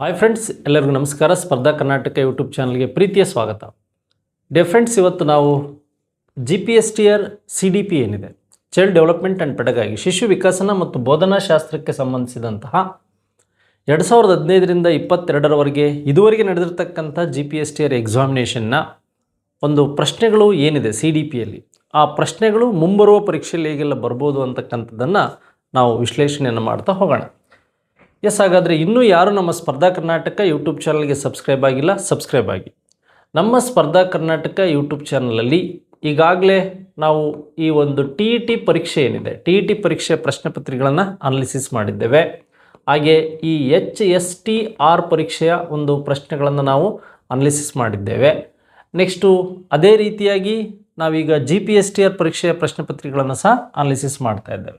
Hi friends ಎಲ್ಲರಿಗೂ ನಮಸ್ಕಾರ. ಸ್ಪರ್ಧಾ ಕರ್ನಾಟಕ ಯೂಟ್ಯೂಬ್ ಚಾನಲ್ಗೆ ಪ್ರೀತಿಯ ಸ್ವಾಗತ. ಡೇ ಫ್ರೆಂಡ್ಸ್ ಇವತ್ತು ನಾವು G P S T R C D P ಏನಿದೆ? ಚೈಲ್ಡ್ ಡೆವಲಪ್ಮೆಂಟ್ ಆ್ಯಂಡ್ ಪೆಡಗಾಗಿ ಶಿಶು ವಿಕಸನ ಮತ್ತು ಬೋಧನಾ ಶಾಸ್ತ್ರಕ್ಕೆ ಸಂಬಂಧಿಸಿದಂತಹ ಎರಡು ಸಾವಿರದ ಹದಿನೈದರಿಂದ ಇಪ್ಪತ್ತೆರಡರವರೆಗೆ ಇದುವರೆಗೆ ನಡೆದಿರ್ತಕ್ಕಂಥ G P S T R ಎಕ್ಸಾಮಿನೇಷನ್ನ ಒಂದು ಪ್ರಶ್ನೆಗಳು ಏನಿದೆ ಸಿ ಡಿ ಪಿಯಲ್ಲಿ ಆ ಪ್ರಶ್ನೆಗಳು ಮುಂಬರುವ ಪರೀಕ್ಷೆಯಲ್ಲಿ ಹೇಗೆಲ್ಲ ಬರ್ಬೋದು ಅಂತಕ್ಕಂಥದ್ದನ್ನು ನಾವು ವಿಶ್ಲೇಷಣೆಯನ್ನು ಮಾಡ್ತಾ ಹೋಗೋಣ. ಎಸ್, ಹಾಗಾದರೆ ಇನ್ನೂ ಯಾರು ನಮ್ಮ ಸ್ಪರ್ಧಾ ಕರ್ನಾಟಕ ಯೂಟ್ಯೂಬ್ ಚಾನಲ್ಗೆ ಸಬ್ಸ್ಕ್ರೈಬ್ ಆಗಿಲ್ಲ, ಸಬ್ಸ್ಕ್ರೈಬ್ ಆಗಿ. ನಮ್ಮ ಸ್ಪರ್ಧಾ ಕರ್ನಾಟಕ ಯೂಟ್ಯೂಬ್ ಚಾನಲಲ್ಲಿ ಈಗಾಗಲೇ ನಾವು ಈ ಒಂದು ಟಿ ಇ ಟಿ ಪರೀಕ್ಷೆ ಏನಿದೆ, ಟಿ ಇ ಟಿ ಪರೀಕ್ಷೆ ಪ್ರಶ್ನೆ ಪತ್ರಿಕೆಗಳನ್ನು ಅನಾಲಿಸಿಸ್ ಮಾಡಿದ್ದೇವೆ. ಹಾಗೆ ಈ ಎಚ್ ಎಸ್ ಟಿ ಆರ್ ಪರೀಕ್ಷೆಯ ಒಂದು ಪ್ರಶ್ನೆಗಳನ್ನು ನಾವು ಅನಾಲಿಸಿಸ್ ಮಾಡಿದ್ದೇವೆ. ನೆಕ್ಸ್ಟು ಅದೇ ರೀತಿಯಾಗಿ ನಾವೀಗ G P S T R ಪರೀಕ್ಷೆಯ ಪ್ರಶ್ನೆ ಪತ್ರಿಕೆಗಳನ್ನು ಸಹ ಅನಾಲಿಸಿಸ್ ಮಾಡ್ತಾ ಇದ್ದೇವೆ.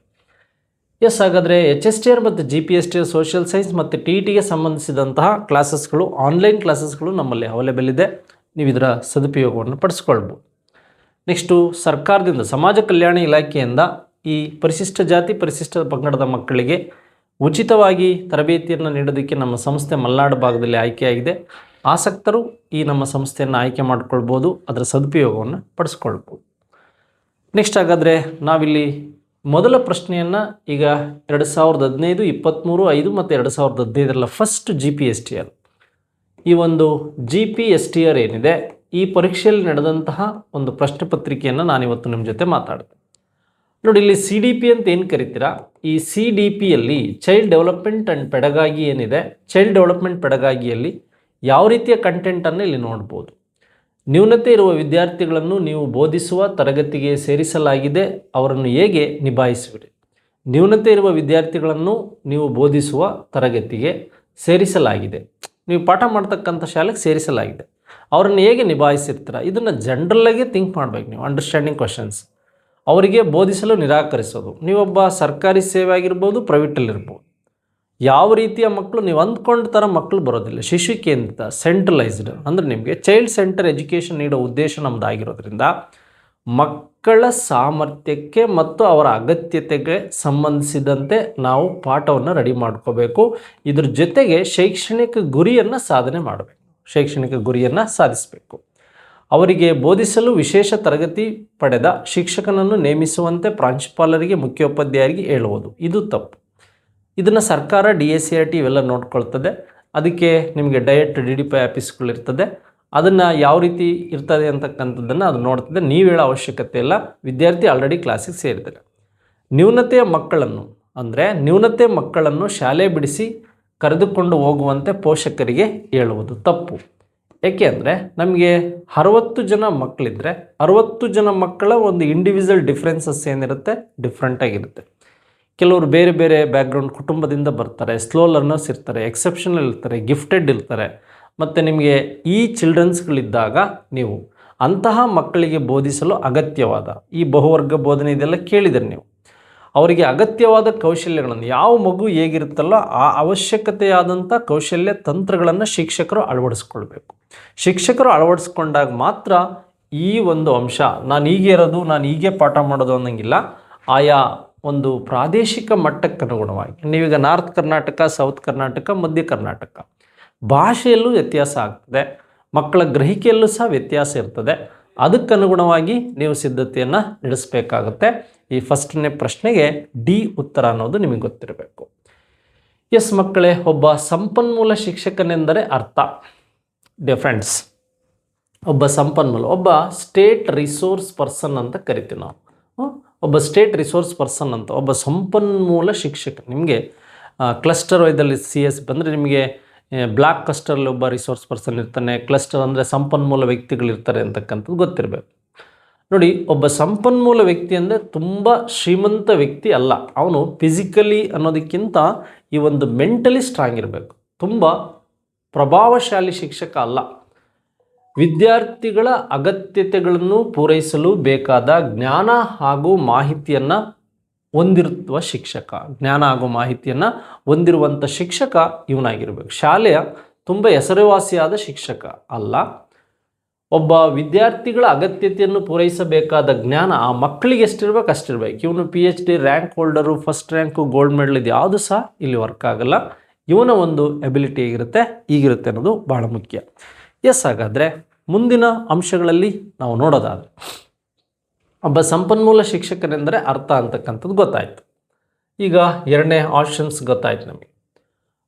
ಎಸ್, ಹಾಗಾದರೆ ಎಚ್ ಎಸ್ ಟಿ ಆರ್ ಮತ್ತು G P S T R social science ಮತ್ತು ಟಿ ಟಿಗೆ ಸಂಬಂಧಿಸಿದಂತಹ ಕ್ಲಾಸಸ್ಗಳು ಆನ್ಲೈನ್ ಕ್ಲಾಸಸ್ಗಳು ನಮ್ಮಲ್ಲಿ ಅವೈಲೇಬಲ್ ಇದೆ. ನೀವು ಇದರ ಸದುಪಯೋಗವನ್ನು ಪಡಿಸ್ಕೊಳ್ಬೋದು. ನೆಕ್ಸ್ಟು ಸರ್ಕಾರದಿಂದ, ಸಮಾಜ ಕಲ್ಯಾಣ ಇಲಾಖೆಯಿಂದ ಈ ಪರಿಶಿಷ್ಟ ಜಾತಿ, ಪರಿಶಿಷ್ಟ ಪಂಗಡದ ಮಕ್ಕಳಿಗೆ ಉಚಿತವಾಗಿ ತರಬೇತಿಯನ್ನು ನೀಡೋದಕ್ಕೆ ನಮ್ಮ ಸಂಸ್ಥೆ ಮಲ್ನಾಡು ಭಾಗದಲ್ಲಿ ಆಯ್ಕೆಯಾಗಿದೆ. ಆಸಕ್ತರು ಈ ನಮ್ಮ ಸಂಸ್ಥೆಯನ್ನು ಆಯ್ಕೆ ಮಾಡಿಕೊಳ್ಬೋದು, ಅದರ ಸದುಪಯೋಗವನ್ನು ಪಡಿಸ್ಕೊಳ್ಬೋದು. ನೆಕ್ಸ್ಟ್ ಹಾಗಾದರೆ ನಾವಿಲ್ಲಿ ಮೊದಲ ಪ್ರಶ್ನೆಯನ್ನು ಈಗ ಎರಡು ಸಾವಿರದ ಹದಿನೈದು ಇಪ್ಪತ್ತ್ಮೂರು ಐದು ಮತ್ತು ಎರಡು ಸಾವಿರದ ಹದಿನೈದರಲ್ಲ first G P S T R ಈ ಒಂದು G P S T R ಏನಿದೆ? ಈ ಪರೀಕ್ಷೆಯಲ್ಲಿ ನಡೆದಂತಹ ಒಂದು ಪ್ರಶ್ನೆ ಪತ್ರಿಕೆಯನ್ನು ನಾನಿವತ್ತು ನಿಮ್ಮ ಜೊತೆ ಮಾತಾಡ್ತೀನಿ ನೋಡಿ, ಇಲ್ಲಿ ಸಿ ಡಿ ಪಿ ಅಂತ ಏನು ಕರಿತೀರಾ? ಈ ಸಿ ಡಿ ಪಿಯಲ್ಲಿ ಚೈಲ್ಡ್ ಡೆವಲಪ್ಮೆಂಟ್ ಆ್ಯಂಡ್ ಪೆಡಗಾಗಿ ಏನಿದೆ? ಚೈಲ್ಡ್ ಡೆವಲಪ್ಮೆಂಟ್ ಪೆಡಗಾಗಿಯಲ್ಲಿ ಯಾವ ರೀತಿಯ ಕಂಟೆಂಟನ್ನು ಇಲ್ಲಿ ನೋಡ್ಬೋದು? ನ್ಯೂನತೆ ಇರುವ ವಿದ್ಯಾರ್ಥಿಗಳನ್ನು ನೀವು ಬೋಧಿಸುವ ತರಗತಿಗೆ ಸೇರಿಸಲಾಗಿದೆ, ಅವರನ್ನು ಹೇಗೆ ನಿಭಾಯಿಸುವಿರಿ ನ್ಯೂನತೆ ಇರುವ ವಿದ್ಯಾರ್ಥಿಗಳನ್ನು ನೀವು ಬೋಧಿಸುವ ತರಗತಿಗೆ ಸೇರಿಸಲಾಗಿದೆ. ನೀವು ಪಾಠ ಮಾಡ್ತಕ್ಕಂಥ ಶಾಲೆಗೆ ಸೇರಿಸಲಾಗಿದೆ. ಅವರನ್ನು ಹೇಗೆ ನಿಭಾಯಿಸಿರ್ತೀರ? ಇದನ್ನು ಜನರಲ್ಲಾಗಿ ಥಿಂಕ್ ಮಾಡಬೇಕು ನೀವು ಅಂಡರ್ಸ್ಟ್ಯಾಂಡಿಂಗ್ ಕ್ವಶನ್ಸ್ ಅವರಿಗೆ ಬೋಧಿಸಲು ನಿರಾಕರಿಸೋದು. ನೀವೊಬ್ಬ ಸರ್ಕಾರಿ ಸೇವೆ ಆಗಿರ್ಬೋದು ಪ್ರೈವೇಟಲ್ಲಿರ್ಬೋದು ಯಾವ ರೀತಿಯ ಮಕ್ಕಳು, ನೀವು ಅಂದ್ಕೊಂಡ ಥರ ಮಕ್ಕಳು ಬರೋದಿಲ್ಲ. ಶಿಶು ಕೇಂದ್ರಿತ ಸೆಂಟ್ರಲೈಸ್ಡ್ ಅಂದರೆ ನಿಮಗೆ ಚೈಲ್ಡ್ ಸೆಂಟರ್ ಎಜುಕೇಷನ್ ನೀಡೋ ಉದ್ದೇಶ ನಮ್ಮದಾಗಿರೋದ್ರಿಂದ ಮಕ್ಕಳ ಸಾಮರ್ಥ್ಯಕ್ಕೆ ಮತ್ತು ಅವರ ಅಗತ್ಯತೆಗೆ ಸಂಬಂಧಿಸಿದಂತೆ ನಾವು ಪಾಠವನ್ನು ರೆಡಿ ಮಾಡ್ಕೋಬೇಕು. ಇದ್ರ ಜೊತೆಗೆ ಶೈಕ್ಷಣಿಕ ಗುರಿಯನ್ನು ಸಾಧನೆ ಮಾಡಬೇಕು. ಶೈಕ್ಷಣಿಕ ಗುರಿಯನ್ನು ಸಾಧಿಸಬೇಕು. ಅವರಿಗೆ ಬೋಧಿಸಲು ವಿಶೇಷ ತರಗತಿ ಪಡೆದ ಶಿಕ್ಷಕನನ್ನು ನೇಮಿಸುವಂತೆ ಪ್ರಾಂಶುಪಾಲರಿಗೆ, ಮುಖ್ಯೋಪಾಧ್ಯಾಯರಿಗೆ ಹೇಳುವುದು. ಇದು ತಪ್ಪು. ಇದನ್ನು ಸರ್ಕಾರ D S C R T ಇವೆಲ್ಲ ನೋಡ್ಕೊಳ್ತದೆ. ಅದಕ್ಕೆ ನಿಮಗೆ ಡಯಟ್ ಡಿ ಡಿ ಪಿ ಆಫೀಸ್ಗಳಿರ್ತದೆ ಅದನ್ನು ಯಾವ ರೀತಿ ಇರ್ತದೆ ಅಂತಕ್ಕಂಥದ್ದನ್ನು ಅದು ನೋಡ್ತದೆ. ನೀವು ಹೇಳೋ ಅವಶ್ಯಕತೆ ಇಲ್ಲ. ವಿದ್ಯಾರ್ಥಿ ಆಲ್ರೆಡಿ ಕ್ಲಾಸಿಗೆ ಸೇರಿದ್ದಾರೆ. ನ್ಯೂನತೆಯ ಮಕ್ಕಳನ್ನು ಅಂದರೆ ನ್ಯೂನತೆ ಮಕ್ಕಳನ್ನು ಶಾಲೆ ಬಿಡಿಸಿ ಕರೆದುಕೊಂಡು ಹೋಗುವಂತೆ ಪೋಷಕರಿಗೆ ಹೇಳುವುದು ತಪ್ಪು. ಏಕೆ ಅಂದರೆ ನಮಗೆ ಅರವತ್ತು ಜನ ಮಕ್ಕಳಿದ್ರೆ ಅರವತ್ತು ಜನ ಮಕ್ಕಳ ಒಂದು ಇಂಡಿವಿಜುವಲ್ ಡಿಫ್ರೆನ್ಸಸ್ ಏನಿರುತ್ತೆ? ಡಿಫ್ರೆಂಟಾಗಿರುತ್ತೆ ಕೆಲವರು ಬೇರೆ ಬೇರೆ ಬ್ಯಾಕ್ಗ್ರೌಂಡ್ ಕುಟುಂಬದಿಂದ ಬರ್ತಾರೆ ಸ್ಲೋ ಲರ್ನರ್ಸ್ ಇರ್ತಾರೆ ಎಕ್ಸೆಪ್ಷನಲ್ ಇರ್ತಾರೆ ಗಿಫ್ಟೆಡ್ ಇರ್ತಾರೆ. ಮತ್ತು ನಿಮಗೆ ಈ ಚಿಲ್ಡ್ರನ್ಸ್ಗಳಿದ್ದಾಗ ನೀವು ಅಂತಹ ಮಕ್ಕಳಿಗೆ ಬೋಧಿಸಲು ಅಗತ್ಯವಾದ ಈ ಬಹುವರ್ಗ ಬೋಧನೆ ಇದೆಲ್ಲ ಕೇಳಿದರೆ ನೀವು. ಅವರಿಗೆ ಅಗತ್ಯವಾದ ಕೌಶಲ್ಯಗಳನ್ನು, ಯಾವ ಮಗು ಹೇಗಿರುತ್ತಲ್ಲ ಆ ಅವಶ್ಯಕತೆಯಾದಂಥ ಕೌಶಲ್ಯ ತಂತ್ರಗಳನ್ನು ಶಿಕ್ಷಕರು ಅಳವಡಿಸ್ಕೊಳ್ಬೇಕು. ಶಿಕ್ಷಕರು ಅಳವಡಿಸ್ಕೊಂಡಾಗ ಮಾತ್ರ ಈ ಒಂದು ಅಂಶ ನಾನು ಹೀಗೆ ಇರೋದು ನಾನು ಹೀಗೆ ಪಾಠ ಮಾಡೋದು ಅನ್ನೋಂಗಿಲ್ಲ. ಆಯಾ ಒಂದು ಪ್ರಾದೇಶಿಕ ಮಟ್ಟಕ್ಕೆ ಅನುಗುಣವಾಗಿ. ನೀವೀಗ ನಾರ್ತ್ ಕರ್ನಾಟಕ, ಸೌತ್ ಕರ್ನಾಟಕ, ಮಧ್ಯ ಕರ್ನಾಟಕ. ಭಾಷೆಯಲ್ಲೂ ವ್ಯತ್ಯಾಸ ಆಗ್ತದೆ. ಮಕ್ಕಳ ಗ್ರಹಿಕೆಯಲ್ಲೂ ಸಹ ವ್ಯತ್ಯಾಸ ಇರ್ತದೆ. ಅದಕ್ಕನುಗುಣವಾಗಿ ನೀವು ಸಿದ್ಧತೆಯನ್ನು ನಡೆಸಬೇಕಾಗುತ್ತೆ. ಈ ಫಸ್ಟ್ನೇ ಪ್ರಶ್ನೆಗೆ ಡಿ ಉತ್ತರ ಅನ್ನೋದು ನಿಮಗೆ ಗೊತ್ತಿರಬೇಕು. ಎಸ್ ಮಕ್ಕಳೇ, ಒಬ್ಬ ಸಂಪನ್ಮೂಲ ಶಿಕ್ಷಕನೆಂದರೆ ಅರ್ಥ. ಡಿಫ್ರೆಂಡ್ಸ್ ಒಬ್ಬ ಸಂಪನ್ಮೂಲ, ಒಬ್ಬ ಸ್ಟೇಟ್ ರಿಸೋರ್ಸ್ ಪರ್ಸನ್ ಅಂತ ಕರಿತೀವಿ ನಾವು? ಒಬ್ಬ ಸ್ಟೇಟ್ ರಿಸೋರ್ಸ್ ಪರ್ಸನ್ ಅಂತ, ಒಬ್ಬ ಸಂಪನ್ಮೂಲ ಶಿಕ್ಷಕ. ನಿಮಗೆ ಕ್ಲಸ್ಟರ್ ವೈದಲ್ಲಿ ಸಿ ಎಸ್ ಬಂದರೆ ನಿಮಗೆ ಬ್ಲಾಕ್ ಕ್ಲಸ್ಟರಲ್ಲಿ ಒಬ್ಬ ರಿಸೋರ್ಸ್ ಪರ್ಸನ್ ಇರ್ತಾನೆ ಕ್ಲಸ್ಟರ್ ಅಂದರೆ ಸಂಪನ್ಮೂಲ ವ್ಯಕ್ತಿಗಳಿರ್ತಾರೆ ಅಂತಕ್ಕಂಥದ್ದು ಗೊತ್ತಿರಬೇಕು. ನೋಡಿ, ಒಬ್ಬ ಸಂಪನ್ಮೂಲ ವ್ಯಕ್ತಿ ಅಂದರೆ ತುಂಬ ಶ್ರೀಮಂತ ವ್ಯಕ್ತಿ ಅಲ್ಲ. ಅವನು ಫಿಸಿಕಲಿ ಅನ್ನೋದಕ್ಕಿಂತ ಈ ಒಂದು ಮೆಂಟಲಿ ಸ್ಟ್ರಾಂಗ್ ಇರಬೇಕು. ತುಂಬ ಪ್ರಭಾವಶಾಲಿ ಶಿಕ್ಷಕ ಅಲ್ಲ. ವಿದ್ಯಾರ್ಥಿಗಳ ಅಗತ್ಯತೆಗಳನ್ನು ಪೂರೈಸಲು ಬೇಕಾದ ಜ್ಞಾನ ಹಾಗೂ ಮಾಹಿತಿಯನ್ನು ಹೊಂದಿರುವ ಶಿಕ್ಷಕ. ಜ್ಞಾನ ಹಾಗೂ ಮಾಹಿತಿಯನ್ನು ಹೊಂದಿರುವಂಥ ಶಿಕ್ಷಕ ಇವನಾಗಿರಬೇಕು. ಶಾಲೆಯ ತುಂಬ ಹೆಸರುವಾಸಿಯಾದ ಶಿಕ್ಷಕ ಅಲ್ಲ. ಒಬ್ಬ ವಿದ್ಯಾರ್ಥಿಗಳ ಅಗತ್ಯತೆಯನ್ನು ಪೂರೈಸಬೇಕಾದ ಜ್ಞಾನ ಆ ಮಕ್ಕಳಿಗೆ ಎಷ್ಟಿರ್ಬೇಕು ಅಷ್ಟಿರ್ಬೇಕು. ಇವನು P H D rank holder first rank gold medal ಇದು ಯಾವುದು ಸಹ ಇಲ್ಲಿ ವರ್ಕ್ ಆಗಲ್ಲ. ಇವನ ಒಂದು ಎಬಿಲಿಟಿ ಹೇಗಿರುತ್ತೆ? ಈಗಿರುತ್ತೆ ಅನ್ನೋದು ಬಹಳ ಮುಖ್ಯ. ಎಸ್ ಹಾಗಾದರೆ ಮುಂದಿನ ಅಂಶಗಳಲ್ಲಿ ನಾವು ನೋಡೋದಾದರೆ, ಒಬ್ಬ ಸಂಪನ್ಮೂಲ ಶಿಕ್ಷಕನೆಂದರೆ ಅರ್ಥ ಅಂತಕ್ಕಂಥದ್ದು ಗೊತ್ತಾಯಿತು. ಈಗ ಎರಡನೇ ಆಪ್ಷನ್ಸ್ ಗೊತ್ತಾಯ್ತು ನಮಗೆ.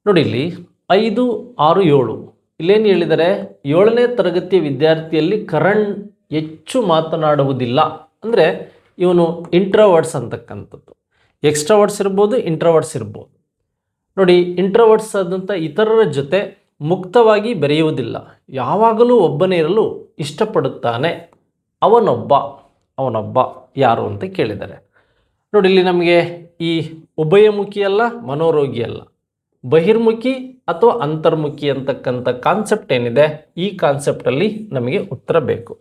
ನೋಡಿ ಇಲ್ಲಿ, ಐದು, ಆರು, ಏಳು. ಇಲ್ಲೇನು ಹೇಳಿದರೆ, ಏಳನೇ ತರಗತಿಯ ವಿದ್ಯಾರ್ಥಿಯಲ್ಲಿ ಕರಣ್ ಹೆಚ್ಚು ಮಾತನಾಡುವುದಿಲ್ಲ. ಅಂದರೆ ಇವನು ಇಂಟ್ರವರ್ಡ್ಸ್ ಅಂತಕ್ಕಂಥದ್ದು. ಎಕ್ಸ್ಟ್ರಾವರ್ಡ್ಸ್ ಇರ್ಬೋದು ಇಂಟ್ರವರ್ಡ್ಸ್ ಇರ್ಬೋದು. ನೋಡಿ ಇಂಟ್ರವರ್ಡ್ಸ್ ಆದಂಥ ಇತರರ ಜೊತೆ ಮುಕ್ತವಾಗಿ ಬೆರೆಯುವುದಿಲ್ಲ. ಯಾವಾಗಲೂ ಒಬ್ಬನೇ ಇರಲು ಇಷ್ಟಪಡುತ್ತಾನೆ. ಅವನೊಬ್ಬ ಅವನೊಬ್ಬ ಯಾರು ಅಂತ ಕೇಳಿದ್ದಾರೆ ನೋಡಿ, ಇಲ್ಲಿ ನಮಗೆ ಈ ಉಭಯಮುಖಿ ಅಲ್ಲ, ಮನೋರೋಗಿ ಅಲ್ಲ. ಬಹಿರ್ಮುಖಿ ಅಥವಾ ಅಂತರ್ಮುಖಿ ಅಂತಕ್ಕಂಥ ಕಾನ್ಸೆಪ್ಟ್ ಏನಿದೆ, ಈ ಕಾನ್ಸೆಪ್ಟಲ್ಲಿ ನಮಗೆ ಉತ್ತರ ಬೇಕು.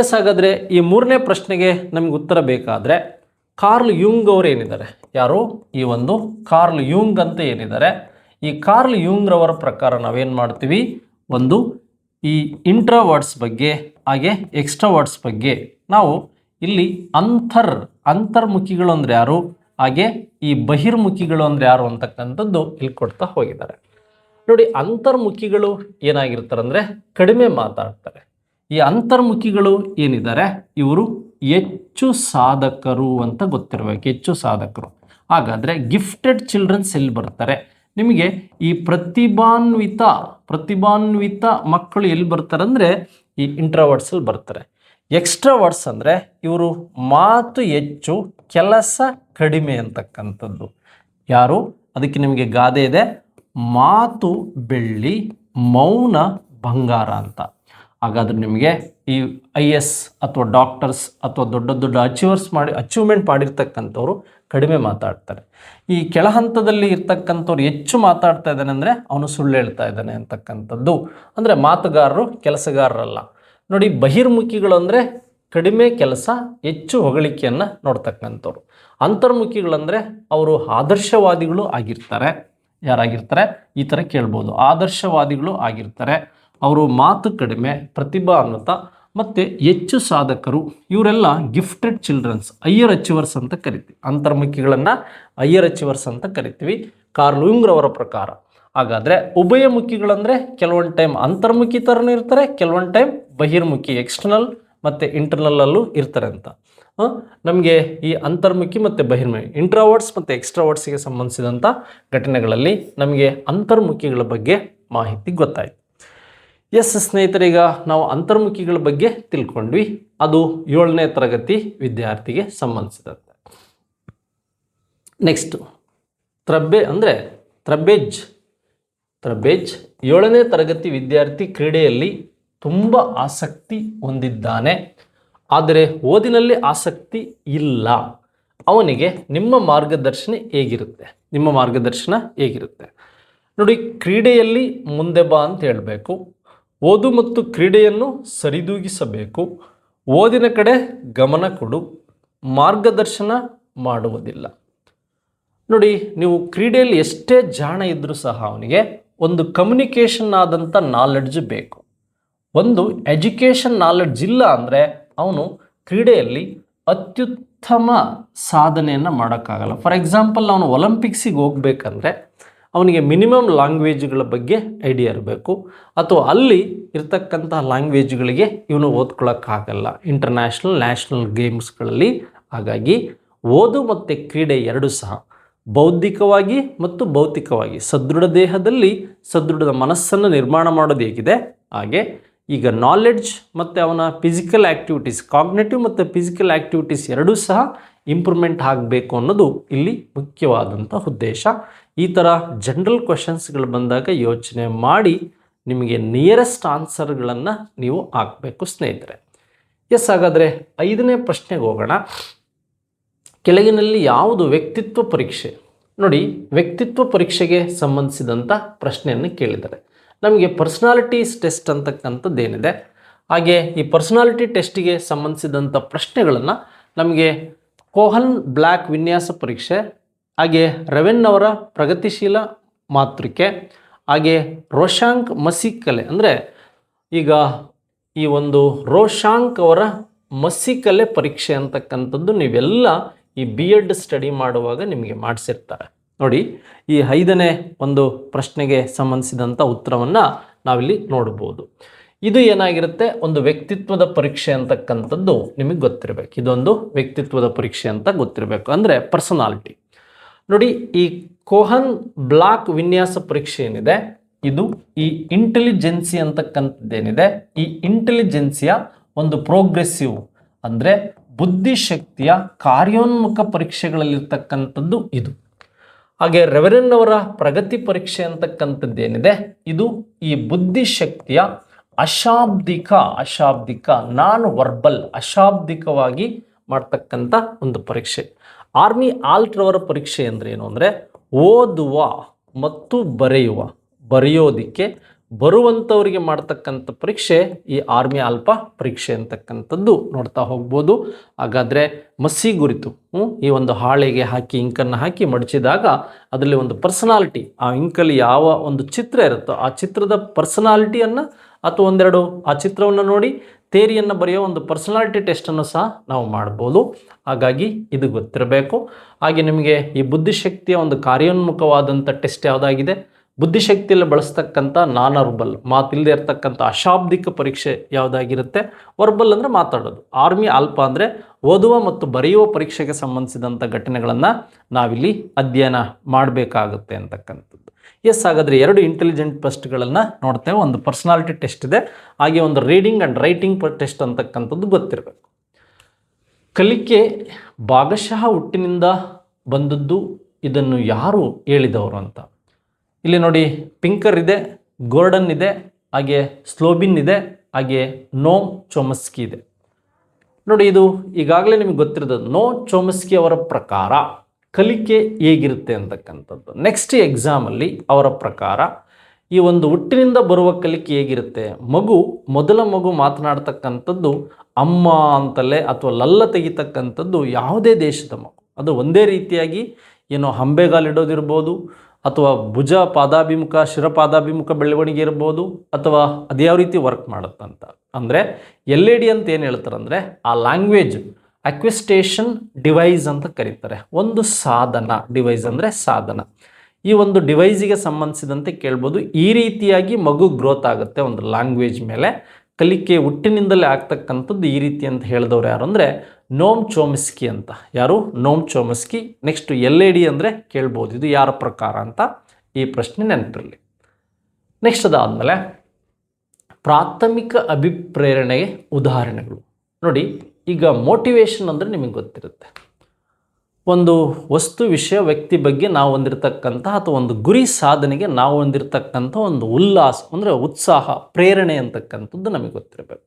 ಎಸ್ ಹಾಗಾದರೆ ಈ ಮೂರನೇ ಪ್ರಶ್ನೆಗೆ ನಮಗೆ ಉತ್ತರ ಬೇಕಾದರೆ ಕಾರ್ಲ್ ಯುಂಗ್ ಅವರು ಏನಿದ್ದಾರೆ? ಯಾರು? ಈ ಒಂದು ಕಾರ್ಲ್ ಯುಂಗ್ ಅಂತ ಏನಿದ್ದಾರೆ? ಈ ಕಾರ್ಲ್ ಯುಂಗ್ರವರ ಪ್ರಕಾರ ನಾವೇನು ಮಾಡ್ತೀವಿ? ಒಂದು ಈ ಇಂಟ್ರವರ್ಡ್ಸ್ ಬಗ್ಗೆ, ಹಾಗೆ ಎಕ್ಸ್ಟ್ರಾವರ್ಡ್ಸ್ ಬಗ್ಗೆ ನಾವು ಇಲ್ಲಿ ಅಂತರ್ ಅಂತರ್ಮುಖಿಗಳು ಅಂದರೆ ಯಾರು? ಹಾಗೆ ಈ ಬಹಿರ್ಮುಖಿಗಳು ಅಂದರೆ ಯಾರು ಅಂತಕ್ಕಂಥದ್ದು ಇಲ್ಲಿ ಕೊಡ್ತಾ ಹೋಗಿದ್ದಾರೆ. ನೋಡಿ, ಅಂತರ್ಮುಖಿಗಳು ಏನಾಗಿರ್ತಾರೆ ಅಂದರೆ ಕಡಿಮೆ ಮಾತಾಡ್ತಾರೆ. ಈ ಅಂತರ್ಮುಖಿಗಳು ಏನಿದ್ದಾರೆ? ಇವರು ಹೆಚ್ಚು ಸಾಧಕರು ಅಂತ ಗೊತ್ತಿರಬೇಕು, ಹೆಚ್ಚು ಸಾಧಕರು. ಹಾಗಾದರೆ ಗಿಫ್ಟೆಡ್ ಚಿಲ್ಡ್ರನ್ಸ್ ಎಲ್ಲಿ ಬರ್ತಾರೆ? ನಿಮಗೆ ಈ ಪ್ರತಿಭಾನ್ವಿತ ಪ್ರತಿಭಾನ್ವಿತ ಮಕ್ಕಳು ಎಲ್ಲಿ ಬರ್ತಾರೆ ಅಂದರೆ ಈ ಇಂಟ್ರವರ್ಡ್ಸಲ್ಲಿ ಬರ್ತಾರೆ. ಎಕ್ಸ್ಟ್ರಾ ವರ್ಡ್ಸ್ ಅಂದರೆ ಇವರು ಮಾತು ಹೆಚ್ಚು, ಕೆಲಸ ಕಡಿಮೆ ಅಂತಕ್ಕಂಥದ್ದು. ಯಾರು? ಅದಕ್ಕೆ ನಿಮಗೆ ಗಾದೆ ಇದೆ, ಮಾತು ಬೆಳ್ಳಿ, ಮೌನ ಬಂಗಾರ ಅಂತ. ಹಾಗಾದ್ರೆ ನಿಮಗೆ ಈ ಐ ಎಸ್ ಅಥವಾ ಡಾಕ್ಟರ್ಸ್ ಅಥವಾ ದೊಡ್ಡ ದೊಡ್ಡ ಅಚೀವರ್ಸ್ ಮಾಡಿ ಅಚೀವ್ಮೆಂಟ್ ಮಾಡಿರ್ತಕ್ಕಂಥವ್ರು ಕಡಿಮೆ ಮಾತಾಡ್ತಾರೆ. ಈ ಕೆಳ ಹಂತದಲ್ಲಿ ಇರ್ತಕ್ಕಂಥವ್ರು ಹೆಚ್ಚು ಮಾತಾಡ್ತಾ ಇದ್ದಾನೆ ಅಂದರೆ ಅವನು ಸುಳ್ಳು ಹೇಳ್ತಾ ಇದ್ದಾನೆ ಅಂತಕ್ಕಂಥದ್ದು. ಅಂದರೆ ಮಾತುಗಾರರು ಕೆಲಸಗಾರರಲ್ಲ. ನೋಡಿ ಬಹಿರ್ಮುಖಿಗಳು ಅಂದರೆ ಕಡಿಮೆ ಕೆಲಸ, ಹೆಚ್ಚು ಹೊಗಳಿಕೆಯನ್ನು ನೋಡ್ತಕ್ಕಂಥವ್ರು. ಅಂತರ್ಮುಖಿಗಳಂದರೆ ಅವರು ಆದರ್ಶವಾದಿಗಳು ಆಗಿರ್ತಾರೆ. ಯಾರಾಗಿರ್ತಾರೆ? ಈ ಥರ ಕೇಳ್ಬೋದು. ಆದರ್ಶವಾದಿಗಳು ಆಗಿರ್ತಾರೆ. ಅವರು ಮಾತು ಕಡಿಮೆ, ಪ್ರತಿಭಾನ್ವಿತ ಮತ್ತು ಹೆಚ್ಚು ಸಾಧಕರು ಇವರೆಲ್ಲ ಗಿಫ್ಟೆಡ್ ಚಿಲ್ಡ್ರನ್ಸ್ ಅಯ್ಯರ್ ಅಚೀವರ್ಸ್ ಅಂತ ಕರಿತೀವಿ. ಅಂತರ್ಮುಖಿಗಳನ್ನು ಅಯ್ಯರ್ ಅಚೀವರ್ಸ್ ಅಂತ ಕರಿತೀವಿ. ಕಾರ್ಲ್ ಯುಂಗ್ರವರ ಪ್ರಕಾರ. ಹಾಗಾದರೆ ಉಭಯಮುಖಿಗಳಂದರೆ ಕೆಲವೊಂದು ಟೈಮ್ ಅಂತರ್ಮುಖಿ ಥರನೂ ಇರ್ತಾರೆ, ಕೆಲವೊಂದು ಟೈಮ್ ಬಹಿರ್ಮುಖಿ ಎಕ್ಸ್ಟರ್ನಲ್ ಮತ್ತು ಇಂಟರ್ನಲ್ಲಲ್ಲೂ ಇರ್ತಾರೆ ಅಂತ. ನಮಗೆ ಈ ಅಂತರ್ಮುಖಿ ಮತ್ತು ಬಹಿರ್ಮುಖಿ ಇಂಟ್ರಾವರ್ಡ್ಸ್ ಮತ್ತು ಎಕ್ಸ್ಟ್ರಾವರ್ಡ್ಸ್ಗೆ ಸಂಬಂಧಿಸಿದಂಥ ಘಟನೆಗಳಲ್ಲಿ ನಮಗೆ ಅಂತರ್ಮುಖಿಗಳ ಬಗ್ಗೆ ಮಾಹಿತಿ ಗೊತ್ತಾಯಿತು. ಎಸ್ ಸ್ನೇಹಿತರೀಗ ನಾವು ಅಂತರ್ಮುಖಿಗಳ ಬಗ್ಗೆ ತಿಳ್ಕೊಂಡ್ವಿ. ಅದು ಏಳನೇ ತರಗತಿ ವಿದ್ಯಾರ್ಥಿಗೆ ಸಂಬಂಧಿಸಿದಂತೆ. ನೆಕ್ಸ್ಟು ತ್ರಬ್ಬೆ ಅಂದರೆ ತ್ರಬ್ಬೆಜ್. ತ್ರಬೇಜ್ ಏಳನೇ ತರಗತಿ ವಿದ್ಯಾರ್ಥಿ ಕ್ರೀಡೆಯಲ್ಲಿ ತುಂಬ ಆಸಕ್ತಿ ಹೊಂದಿದ್ದಾನೆ. ಆದರೆ ಓದಿನಲ್ಲಿ ಆಸಕ್ತಿ ಇಲ್ಲ. ಅವನಿಗೆ ನಿಮ್ಮ ಮಾರ್ಗದರ್ಶನ ಹೇಗಿರುತ್ತೆ? ನಿಮ್ಮ ಮಾರ್ಗದರ್ಶನ ಹೇಗಿರುತ್ತೆ? ನೋಡಿ, ಕ್ರೀಡೆಯಲ್ಲಿ ಮುಂದೆ ಬಾ ಅಂತ ಹೇಳಬೇಕು. ಓದು ಮತ್ತು ಕ್ರೀಡೆಯನ್ನು ಸರಿದೂಗಿಸಬೇಕು. ಓದಿನ ಕಡೆ ಗಮನ ಕೊಡು. ಮಾರ್ಗದರ್ಶನ ಮಾಡುವುದಿಲ್ಲ. ನೋಡಿ, ನೀವು ಕ್ರೀಡೆಯಲ್ಲಿ ಎಷ್ಟೇ ಜಾಣ ಇದ್ದರೂ ಸಹ ಅವನಿಗೆ ಒಂದು ಕಮ್ಯುನಿಕೇಷನ್ ಆದಂಥ ನಾಲೆಡ್ಜ್ ಬೇಕು. ಒಂದು ಎಜುಕೇಷನ್ ನಾಲೆಡ್ಜ್ ಇಲ್ಲ ಅಂದರೆ ಅವನು ಕ್ರೀಡೆಯಲ್ಲಿ ಅತ್ಯುತ್ತಮ ಸಾಧನೆಯನ್ನು ಮಾಡೋಕ್ಕಾಗಲ್ಲ. ಫಾರ್ ಎಕ್ಸಾಂಪಲ್ ಅವನು ಒಲಿಂಪಿಕ್ಸಿಗೆ ಹೋಗ್ಬೇಕಂದ್ರೆ ಅವನಿಗೆ ಮಿನಿಮಮ್ ಲ್ಯಾಂಗ್ವೇಜ್ಗಳ ಬಗ್ಗೆ ಐಡಿಯಾ ಇರಬೇಕು. ಅಥವಾ ಅಲ್ಲಿ ಇರ್ತಕ್ಕಂತಹ ಲ್ಯಾಂಗ್ವೇಜ್ಗಳಿಗೆ ಇವನು ಓದ್ಕೊಳ್ಳೋಕ್ಕಾಗಲ್ಲ ಇಂಟರ್ನ್ಯಾಷನಲ್, ನ್ಯಾಷನಲ್ ಗೇಮ್ಸ್ಗಳಲ್ಲಿ ಹಾಗಾಗಿ ಓದು ಮತ್ತು ಕ್ರೀಡೆ ಎರಡೂ ಸಹ ಬೌದ್ಧಿಕವಾಗಿ ಮತ್ತು ಭೌತಿಕವಾಗಿ ಸದೃಢ ದೇಹದಲ್ಲಿ ಸದೃಢದ ಮನಸ್ಸನ್ನು ನಿರ್ಮಾಣ ಮಾಡೋದು ಹೇಗಿದೆ. ಹಾಗೆ ಈಗ ನಾಲೆಡ್ಜ್ ಮತ್ತು ಅವನ ಫಿಸಿಕಲ್ ಆ್ಯಕ್ಟಿವಿಟೀಸ್ ಕಾಗ್ನೆಟಿವ್ ಮತ್ತು ಫಿಸಿಕಲ್ ಆ್ಯಕ್ಟಿವಿಟೀಸ್ ಎರಡೂ ಸಹ ಇಂಪ್ರೂವ್ಮೆಂಟ್ ಆಗಬೇಕು ಅನ್ನೋದು ಇಲ್ಲಿ ಮುಖ್ಯವಾದಂಥ ಉದ್ದೇಶ. ಈ ಥರ ಜನರಲ್ ಕ್ವೆಶನ್ಸ್ಗಳು ಬಂದಾಗ ಯೋಚನೆ ಮಾಡಿ ನಿಮಗೆ ನಿಯರೆಸ್ಟ್ ಆನ್ಸರ್ಗಳನ್ನು ನೀವು ಹಾಕಬೇಕು ಸ್ನೇಹಿತರೆ. ಎಸ್ ಹಾಗಾದರೆ ಐದನೇ ಪ್ರಶ್ನೆಗೆ ಹೋಗೋಣ. ಕೆಳಗಿನಲ್ಲಿ ಯಾವುದು ವ್ಯಕ್ತಿತ್ವ ಪರೀಕ್ಷೆ? ನೋಡಿ, ವ್ಯಕ್ತಿತ್ವ ಪರೀಕ್ಷೆಗೆ ಸಂಬಂಧಿಸಿದಂಥ ಪ್ರಶ್ನೆಯನ್ನು ಕೇಳಿದ್ದಾರೆ. ನಮಗೆ ಪರ್ಸ್ನಾಲಿಟೀಸ್ ಟೆಸ್ಟ್ ಅಂತಕ್ಕಂಥದ್ದೇನಿದೆ? ಹಾಗೆ ಈ ಪರ್ಸ್ನಾಲಿಟಿ ಟೆಸ್ಟಿಗೆ ಸಂಬಂಧಿಸಿದಂಥ ಪ್ರಶ್ನೆಗಳನ್ನು ನಮಗೆ ಕೋಹನ್ ಬ್ಲ್ಯಾಕ್ ವಿನ್ಯಾಸ ಪರೀಕ್ಷೆ ಹಾಗೆ ರೆವೆನ್ ಅವರ ಪ್ರಗತಿಶೀಲ ಮಾತೃಕೆ, ಹಾಗೆ ರೋಶಾಂಕ್ ಮಸಿಕಲೆ. ಅಂದರೆ ಈಗ ಈ ಒಂದು ರೋಶಾಂಕ್ ಅವರ ಮಸಿಕಲೆ ಪರೀಕ್ಷೆ ಅಂತಕ್ಕಂಥದ್ದು ನೀವೆಲ್ಲ ಈ ಬಿ ಎಡ್ ಸ್ಟಡಿ ಮಾಡುವಾಗ ನಿಮಗೆ ಮಾಡಿಸಿರ್ತಾರೆ. ನೋಡಿ, ಈ ಐದನೇ ಒಂದು ಪ್ರಶ್ನೆಗೆ ಸಂಬಂಧಿಸಿದಂಥ ಉತ್ತರವನ್ನು ನಾವಿಲ್ಲಿ ನೋಡ್ಬೋದು. ಇದು ಏನಾಗಿರುತ್ತೆ? ಒಂದು ವ್ಯಕ್ತಿತ್ವದ ಪರೀಕ್ಷೆ ಅಂತಕ್ಕಂಥದ್ದು ನಿಮಗೆ ಗೊತ್ತಿರಬೇಕು. ಇದೊಂದು ವ್ಯಕ್ತಿತ್ವದ ಪರೀಕ್ಷೆ ಅಂತ ಗೊತ್ತಿರಬೇಕು. ಅಂದರೆ ಪರ್ಸನಾಲಿಟಿ ನೋಡಿ, ಈ ಕೋಹನ್ ಬ್ಲಾಕ್ ವಿನ್ಯಾಸ ಪರೀಕ್ಷೆ ಏನಿದೆ? ಇದು ಈ ಇಂಟೆಲಿಜೆನ್ಸಿ ಅಂತಕ್ಕಂಥದ್ದೇನಿದೆ? ಈ ಇಂಟೆಲಿಜೆನ್ಸಿಯ ಒಂದು ಪ್ರೋಗ್ರೆಸಿವ್ ಅಂದರೆ ಬುದ್ಧಿಶಕ್ತಿಯ ಕಾರ್ಯೋನ್ಮುಖ ಪರೀಕ್ಷೆಗಳಲ್ಲಿರ್ತಕ್ಕಂಥದ್ದು ಇದು. ಹಾಗೆ ರೆವರೆನ್ ಅವರ ಪ್ರಗತಿ ಪರೀಕ್ಷೆ ಅಂತಕ್ಕಂಥದ್ದೇನಿದೆ? ಇದು ಈ ಬುದ್ಧಿಶಕ್ತಿಯ ಅಶಾಬ್ದಿಕ ಅಶಾಬ್ದಿಕ ನಾನ್ ವರ್ಬಲ್ ಅಶಾಬ್ದಿಕವಾಗಿ ಮಾಡ್ತಕ್ಕಂಥ ಒಂದು ಪರೀಕ್ಷೆ. ಆರ್ಮಿ ಆಲ್ಟ್ರವರ ಪರೀಕ್ಷೆ ಅಂದರೆ ಏನು ಅಂದರೆ ಓದುವ ಮತ್ತು ಬರೆಯುವ, ಬರೆಯೋದಿಕ್ಕೆ ಬರುವಂಥವರಿಗೆ ಮಾಡ್ತಕ್ಕಂಥ ಪರೀಕ್ಷೆ ಈ ಆರ್ಮಿ ಅಲ್ಪ ಪರೀಕ್ಷೆ ಅಂತಕ್ಕಂಥದ್ದು ನೋಡ್ತಾ ಹೋಗ್ಬೋದು ಹಾಗಾದರೆ ಮಸಿ ಗುರಿತು? ಈ ಒಂದು ಹಾಳೆಗೆ ಹಾಕಿ, ಇಂಕನ್ನು ಹಾಕಿ ಮಡಚಿದಾಗ ಅದರಲ್ಲಿ ಒಂದು ಪರ್ಸನಾಲಿಟಿ ಆ ಇಂಕಲ್ಲಿ ಯಾವ ಒಂದು ಚಿತ್ರ ಇರುತ್ತೋ ಆ ಚಿತ್ರದ ಪರ್ಸನಾಲಿಟಿಯನ್ನು ಅಥವಾ ಒಂದೆರಡು ಆ ಚಿತ್ರವನ್ನು ನೋಡಿ ತೇರಿಯನ್ನು ಬರೆಯೋ ಒಂದು ಪರ್ಸನಾಲಿಟಿ ಟೆಸ್ಟನ್ನು ಸಹ ನಾವು ಮಾಡ್ಬೋದು. ಹಾಗಾಗಿ ಇದು ಗೊತ್ತಿರಬೇಕು. ಹಾಗೆ ನಿಮಗೆ ಈ ಬುದ್ಧಿಶಕ್ತಿಯ ಒಂದು ಕಾರ್ಯೋನ್ಮುಖವಾದಂಥ ಟೆಸ್ಟ್ ಯಾವುದಾಗಿದೆ? ಬುದ್ಧಿಶಕ್ತಿಯಲ್ಲಿ ಬಳಸ್ತಕ್ಕಂಥ ನಾನ್ ಅರ್ಬಲ್ ಮಾತಿಲ್ಲದೆ ಇರತಕ್ಕಂಥ ಅಶಾಬ್ದಿಕ ಪರೀಕ್ಷೆ ಯಾವುದಾಗಿರುತ್ತೆ? ವರ್ಬಲ್ ಅಂದರೆ ಮಾತಾಡೋದು. ಆರ್ಮಿ ಅಲ್ಪ ಅಂದರೆ ಓದುವ ಮತ್ತು ಬರೆಯುವ ಪರೀಕ್ಷೆಗೆ ಸಂಬಂಧಿಸಿದಂಥ ಘಟನೆಗಳನ್ನು ನಾವಿಲ್ಲಿ ಅಧ್ಯಯನ ಮಾಡಬೇಕಾಗುತ್ತೆ ಅಂತಕ್ಕಂಥದ್ದು. ಎಸ್ ಹಾಗಾದರೆ ಎರಡು ಇಂಟೆಲಿಜೆಂಟ್ ಟೆಸ್ಟ್ಗಳನ್ನು ನೋಡ್ತೇವೆ. ಒಂದು ಪರ್ಸನಾಲಿಟಿ ಟೆಸ್ಟ್ ಇದೆ. ಹಾಗೆ ಒಂದು ರೀಡಿಂಗ್ ಆ್ಯಂಡ್ ರೈಟಿಂಗ್ ಟೆಸ್ಟ್ ಅಂತಕ್ಕಂಥದ್ದು ಗೊತ್ತಿರಬೇಕು. ಕಲಿಕೆ ಭಾಗಶಃ ಹುಟ್ಟಿನಿಂದ ಬಂದದ್ದು ಇದನ್ನು ಯಾರು ಹೇಳಿದವರು ಅಂತ? ಇಲ್ಲಿ ನೋಡಿ ಪಿಂಕರ್ ಇದೆ ಗೋರ್ಡನ್ ಇದೆ, ಹಾಗೆ ಸ್ಲೋಬಿನ್ ಇದೆ, ಹಾಗೆ ನೋಮ್ ಚೋಮಸ್ಕಿ ಇದೆ. ನೋಡಿ, ಇದು ಈಗಾಗಲೇ ನಿಮಗೆ ಗೊತ್ತಿರೋದು ನೋ ಚೋಮಸ್ಕಿ ಅವರ ಪ್ರಕಾರ. ಕಲಿಕೆ ಹೇಗಿರುತ್ತೆ ಅಂತಕ್ಕಂಥದ್ದು. ನೆಕ್ಸ್ಟ್ ಎಕ್ಸಾಮಲ್ಲಿ ಅವರ ಪ್ರಕಾರ ಈ ಒಂದು ಹುಟ್ಟಿನಿಂದ ಬರುವ ಕಲಿಕೆ ಹೇಗಿರುತ್ತೆ? ಮಗು, ಮೊದಲ ಮಗು ಮಾತನಾಡ್ತಕ್ಕಂಥದ್ದು ಅಮ್ಮ ಅಂತಲೇ ಅಥವಾ ಲಲ್ಲ ತೆಗಿತಕ್ಕಂಥದ್ದು ಯಾವುದೇ ದೇಶದ ಮಗು. ಅದು ಒಂದೇ ರೀತಿಯಾಗಿ ಏನೋ ಹಂಬೆಗಾಲಿಡೋದಿರ್ಬೋದು, ಅಥವಾ ಭುಜ ಪಾದಾಭಿಮುಖ ಶಿರಪಾದಾಭಿಮುಖ ಬೆಳವಣಿಗೆ ಇರ್ಬೋದು, ಅಥವಾ ಅದ್ಯಾವ ರೀತಿ ವರ್ಕ್ ಮಾಡುತ್ತಂತ. ಅಂದರೆ ಎಲ್ ಎ ಡಿ ಅಂತ ಏನು ಹೇಳ್ತಾರೆ ಅಂದರೆ ಆ ಲ್ಯಾಂಗ್ವೇಜ್ ಅಕ್ವಿಸ್ಟೇಷನ್ ಡಿವೈಸ್ ಅಂತ ಕರೀತಾರೆ. ಒಂದು ಸಾಧನ, ಡಿವೈಸ್ ಅಂದರೆ ಸಾಧನ. ಈ ಒಂದು ಡಿವೈಸಿಗೆ ಸಂಬಂಧಿಸಿದಂತೆ ಕೇಳ್ಬೋದು, ಈ ರೀತಿಯಾಗಿ ಮಗು ಗ್ರೋತ್ ಆಗುತ್ತೆ ಒಂದು ಲ್ಯಾಂಗ್ವೇಜ್ ಮೇಲೆ. ಕಲಿಕೆ ಹುಟ್ಟಿನಿಂದಲೇ ಆಗ್ತಕ್ಕಂಥದ್ದು ಈ ರೀತಿ ಅಂತ ಹೇಳಿದವ್ರು ಯಾರು ಅಂದರೆ, ನೋಮ್ ಚೋಮಿಸ್ಕಿ ಅಂತ. ಯಾರು? Noam Chomsky. Next L A D ಅಂದರೆ ಕೇಳ್ಬೋದು. ಇದು ಯಾರ ಪ್ರಕಾರ ಅಂತ ಈ ಪ್ರಶ್ನೆ ನೆನಪಿರಲಿ. ನೆಕ್ಸ್ಟ್ ಅದಾದಮೇಲೆ ಪ್ರಾಥಮಿಕ ಅಭಿಪ್ರೇರಣೆಗೆ ಉದಾಹರಣೆಗಳು. ನೋಡಿ ಈಗ ಮೋಟಿವೇಶನ್ ಅಂದರೆ ನಿಮಗೆ ಗೊತ್ತಿರುತ್ತೆ. ಒಂದು ವಸ್ತು, ವಿಷಯ, ವ್ಯಕ್ತಿ ಬಗ್ಗೆ ನಾವು ಹೊಂದಿರತಕ್ಕಂಥ ಅಥವಾ ಒಂದು ಗುರಿ ಸಾಧನೆಗೆ ನಾವು ಹೊಂದಿರತಕ್ಕಂಥ ಒಂದು ಉಲ್ಲಾಸ ಅಂದರೆ ಉತ್ಸಾಹ, ಪ್ರೇರಣೆ ಅಂತಕ್ಕಂಥದ್ದು ನಮಗೆ ಗೊತ್ತಿರಬೇಕು.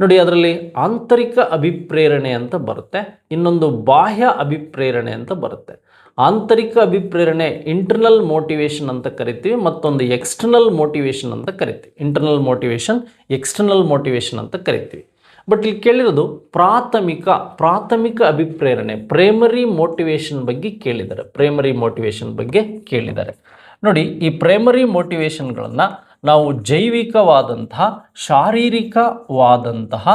ನೋಡಿ, ಅದರಲ್ಲಿ ಆಂತರಿಕ ಅಭಿಪ್ರೇರಣೆ ಅಂತ ಬರುತ್ತೆ, ಇನ್ನೊಂದು ಬಾಹ್ಯ ಅಭಿಪ್ರೇರಣೆ ಅಂತ ಬರುತ್ತೆ. ಆಂತರಿಕ ಅಭಿಪ್ರೇರಣೆ ಇಂಟರ್ನಲ್ ಮೋಟಿವೇಶನ್ ಅಂತ ಕರಿತೀವಿ, ಮತ್ತೊಂದು ಎಕ್ಸ್ಟರ್ನಲ್ ಮೋಟಿವೇಶನ್ ಅಂತ ಕರಿತೀವಿ. ಇಂಟರ್ನಲ್ ಮೋಟಿವೇಶನ್ ಎಕ್ಸ್ಟರ್ನಲ್ ಮೋಟಿವೇಶನ್ ಅಂತ ಕರಿತೀವಿ. ಬಟ್ ಇಲ್ಲಿ ಕೇಳಿರೋದು ಪ್ರಾಥಮಿಕ ಪ್ರಾಥಮಿಕ ಅಭಿಪ್ರೇರಣೆ ಪ್ರೈಮರಿ ಮೋಟಿವೇಶನ್ ಬಗ್ಗೆ ಕೇಳಿದ್ದಾರೆ. ಪ್ರೈಮರಿ ಮೋಟಿವೇಶನ್ ಬಗ್ಗೆ ಕೇಳಿದ್ದಾರೆ. ನೋಡಿ, ಈ ಪ್ರೈಮರಿ ಮೋಟಿವೇಶನ್ಗಳನ್ನು ನಾವು ಜೈವಿಕವಾದಂತಹ ಶಾರೀರಿಕವಾದಂತಹ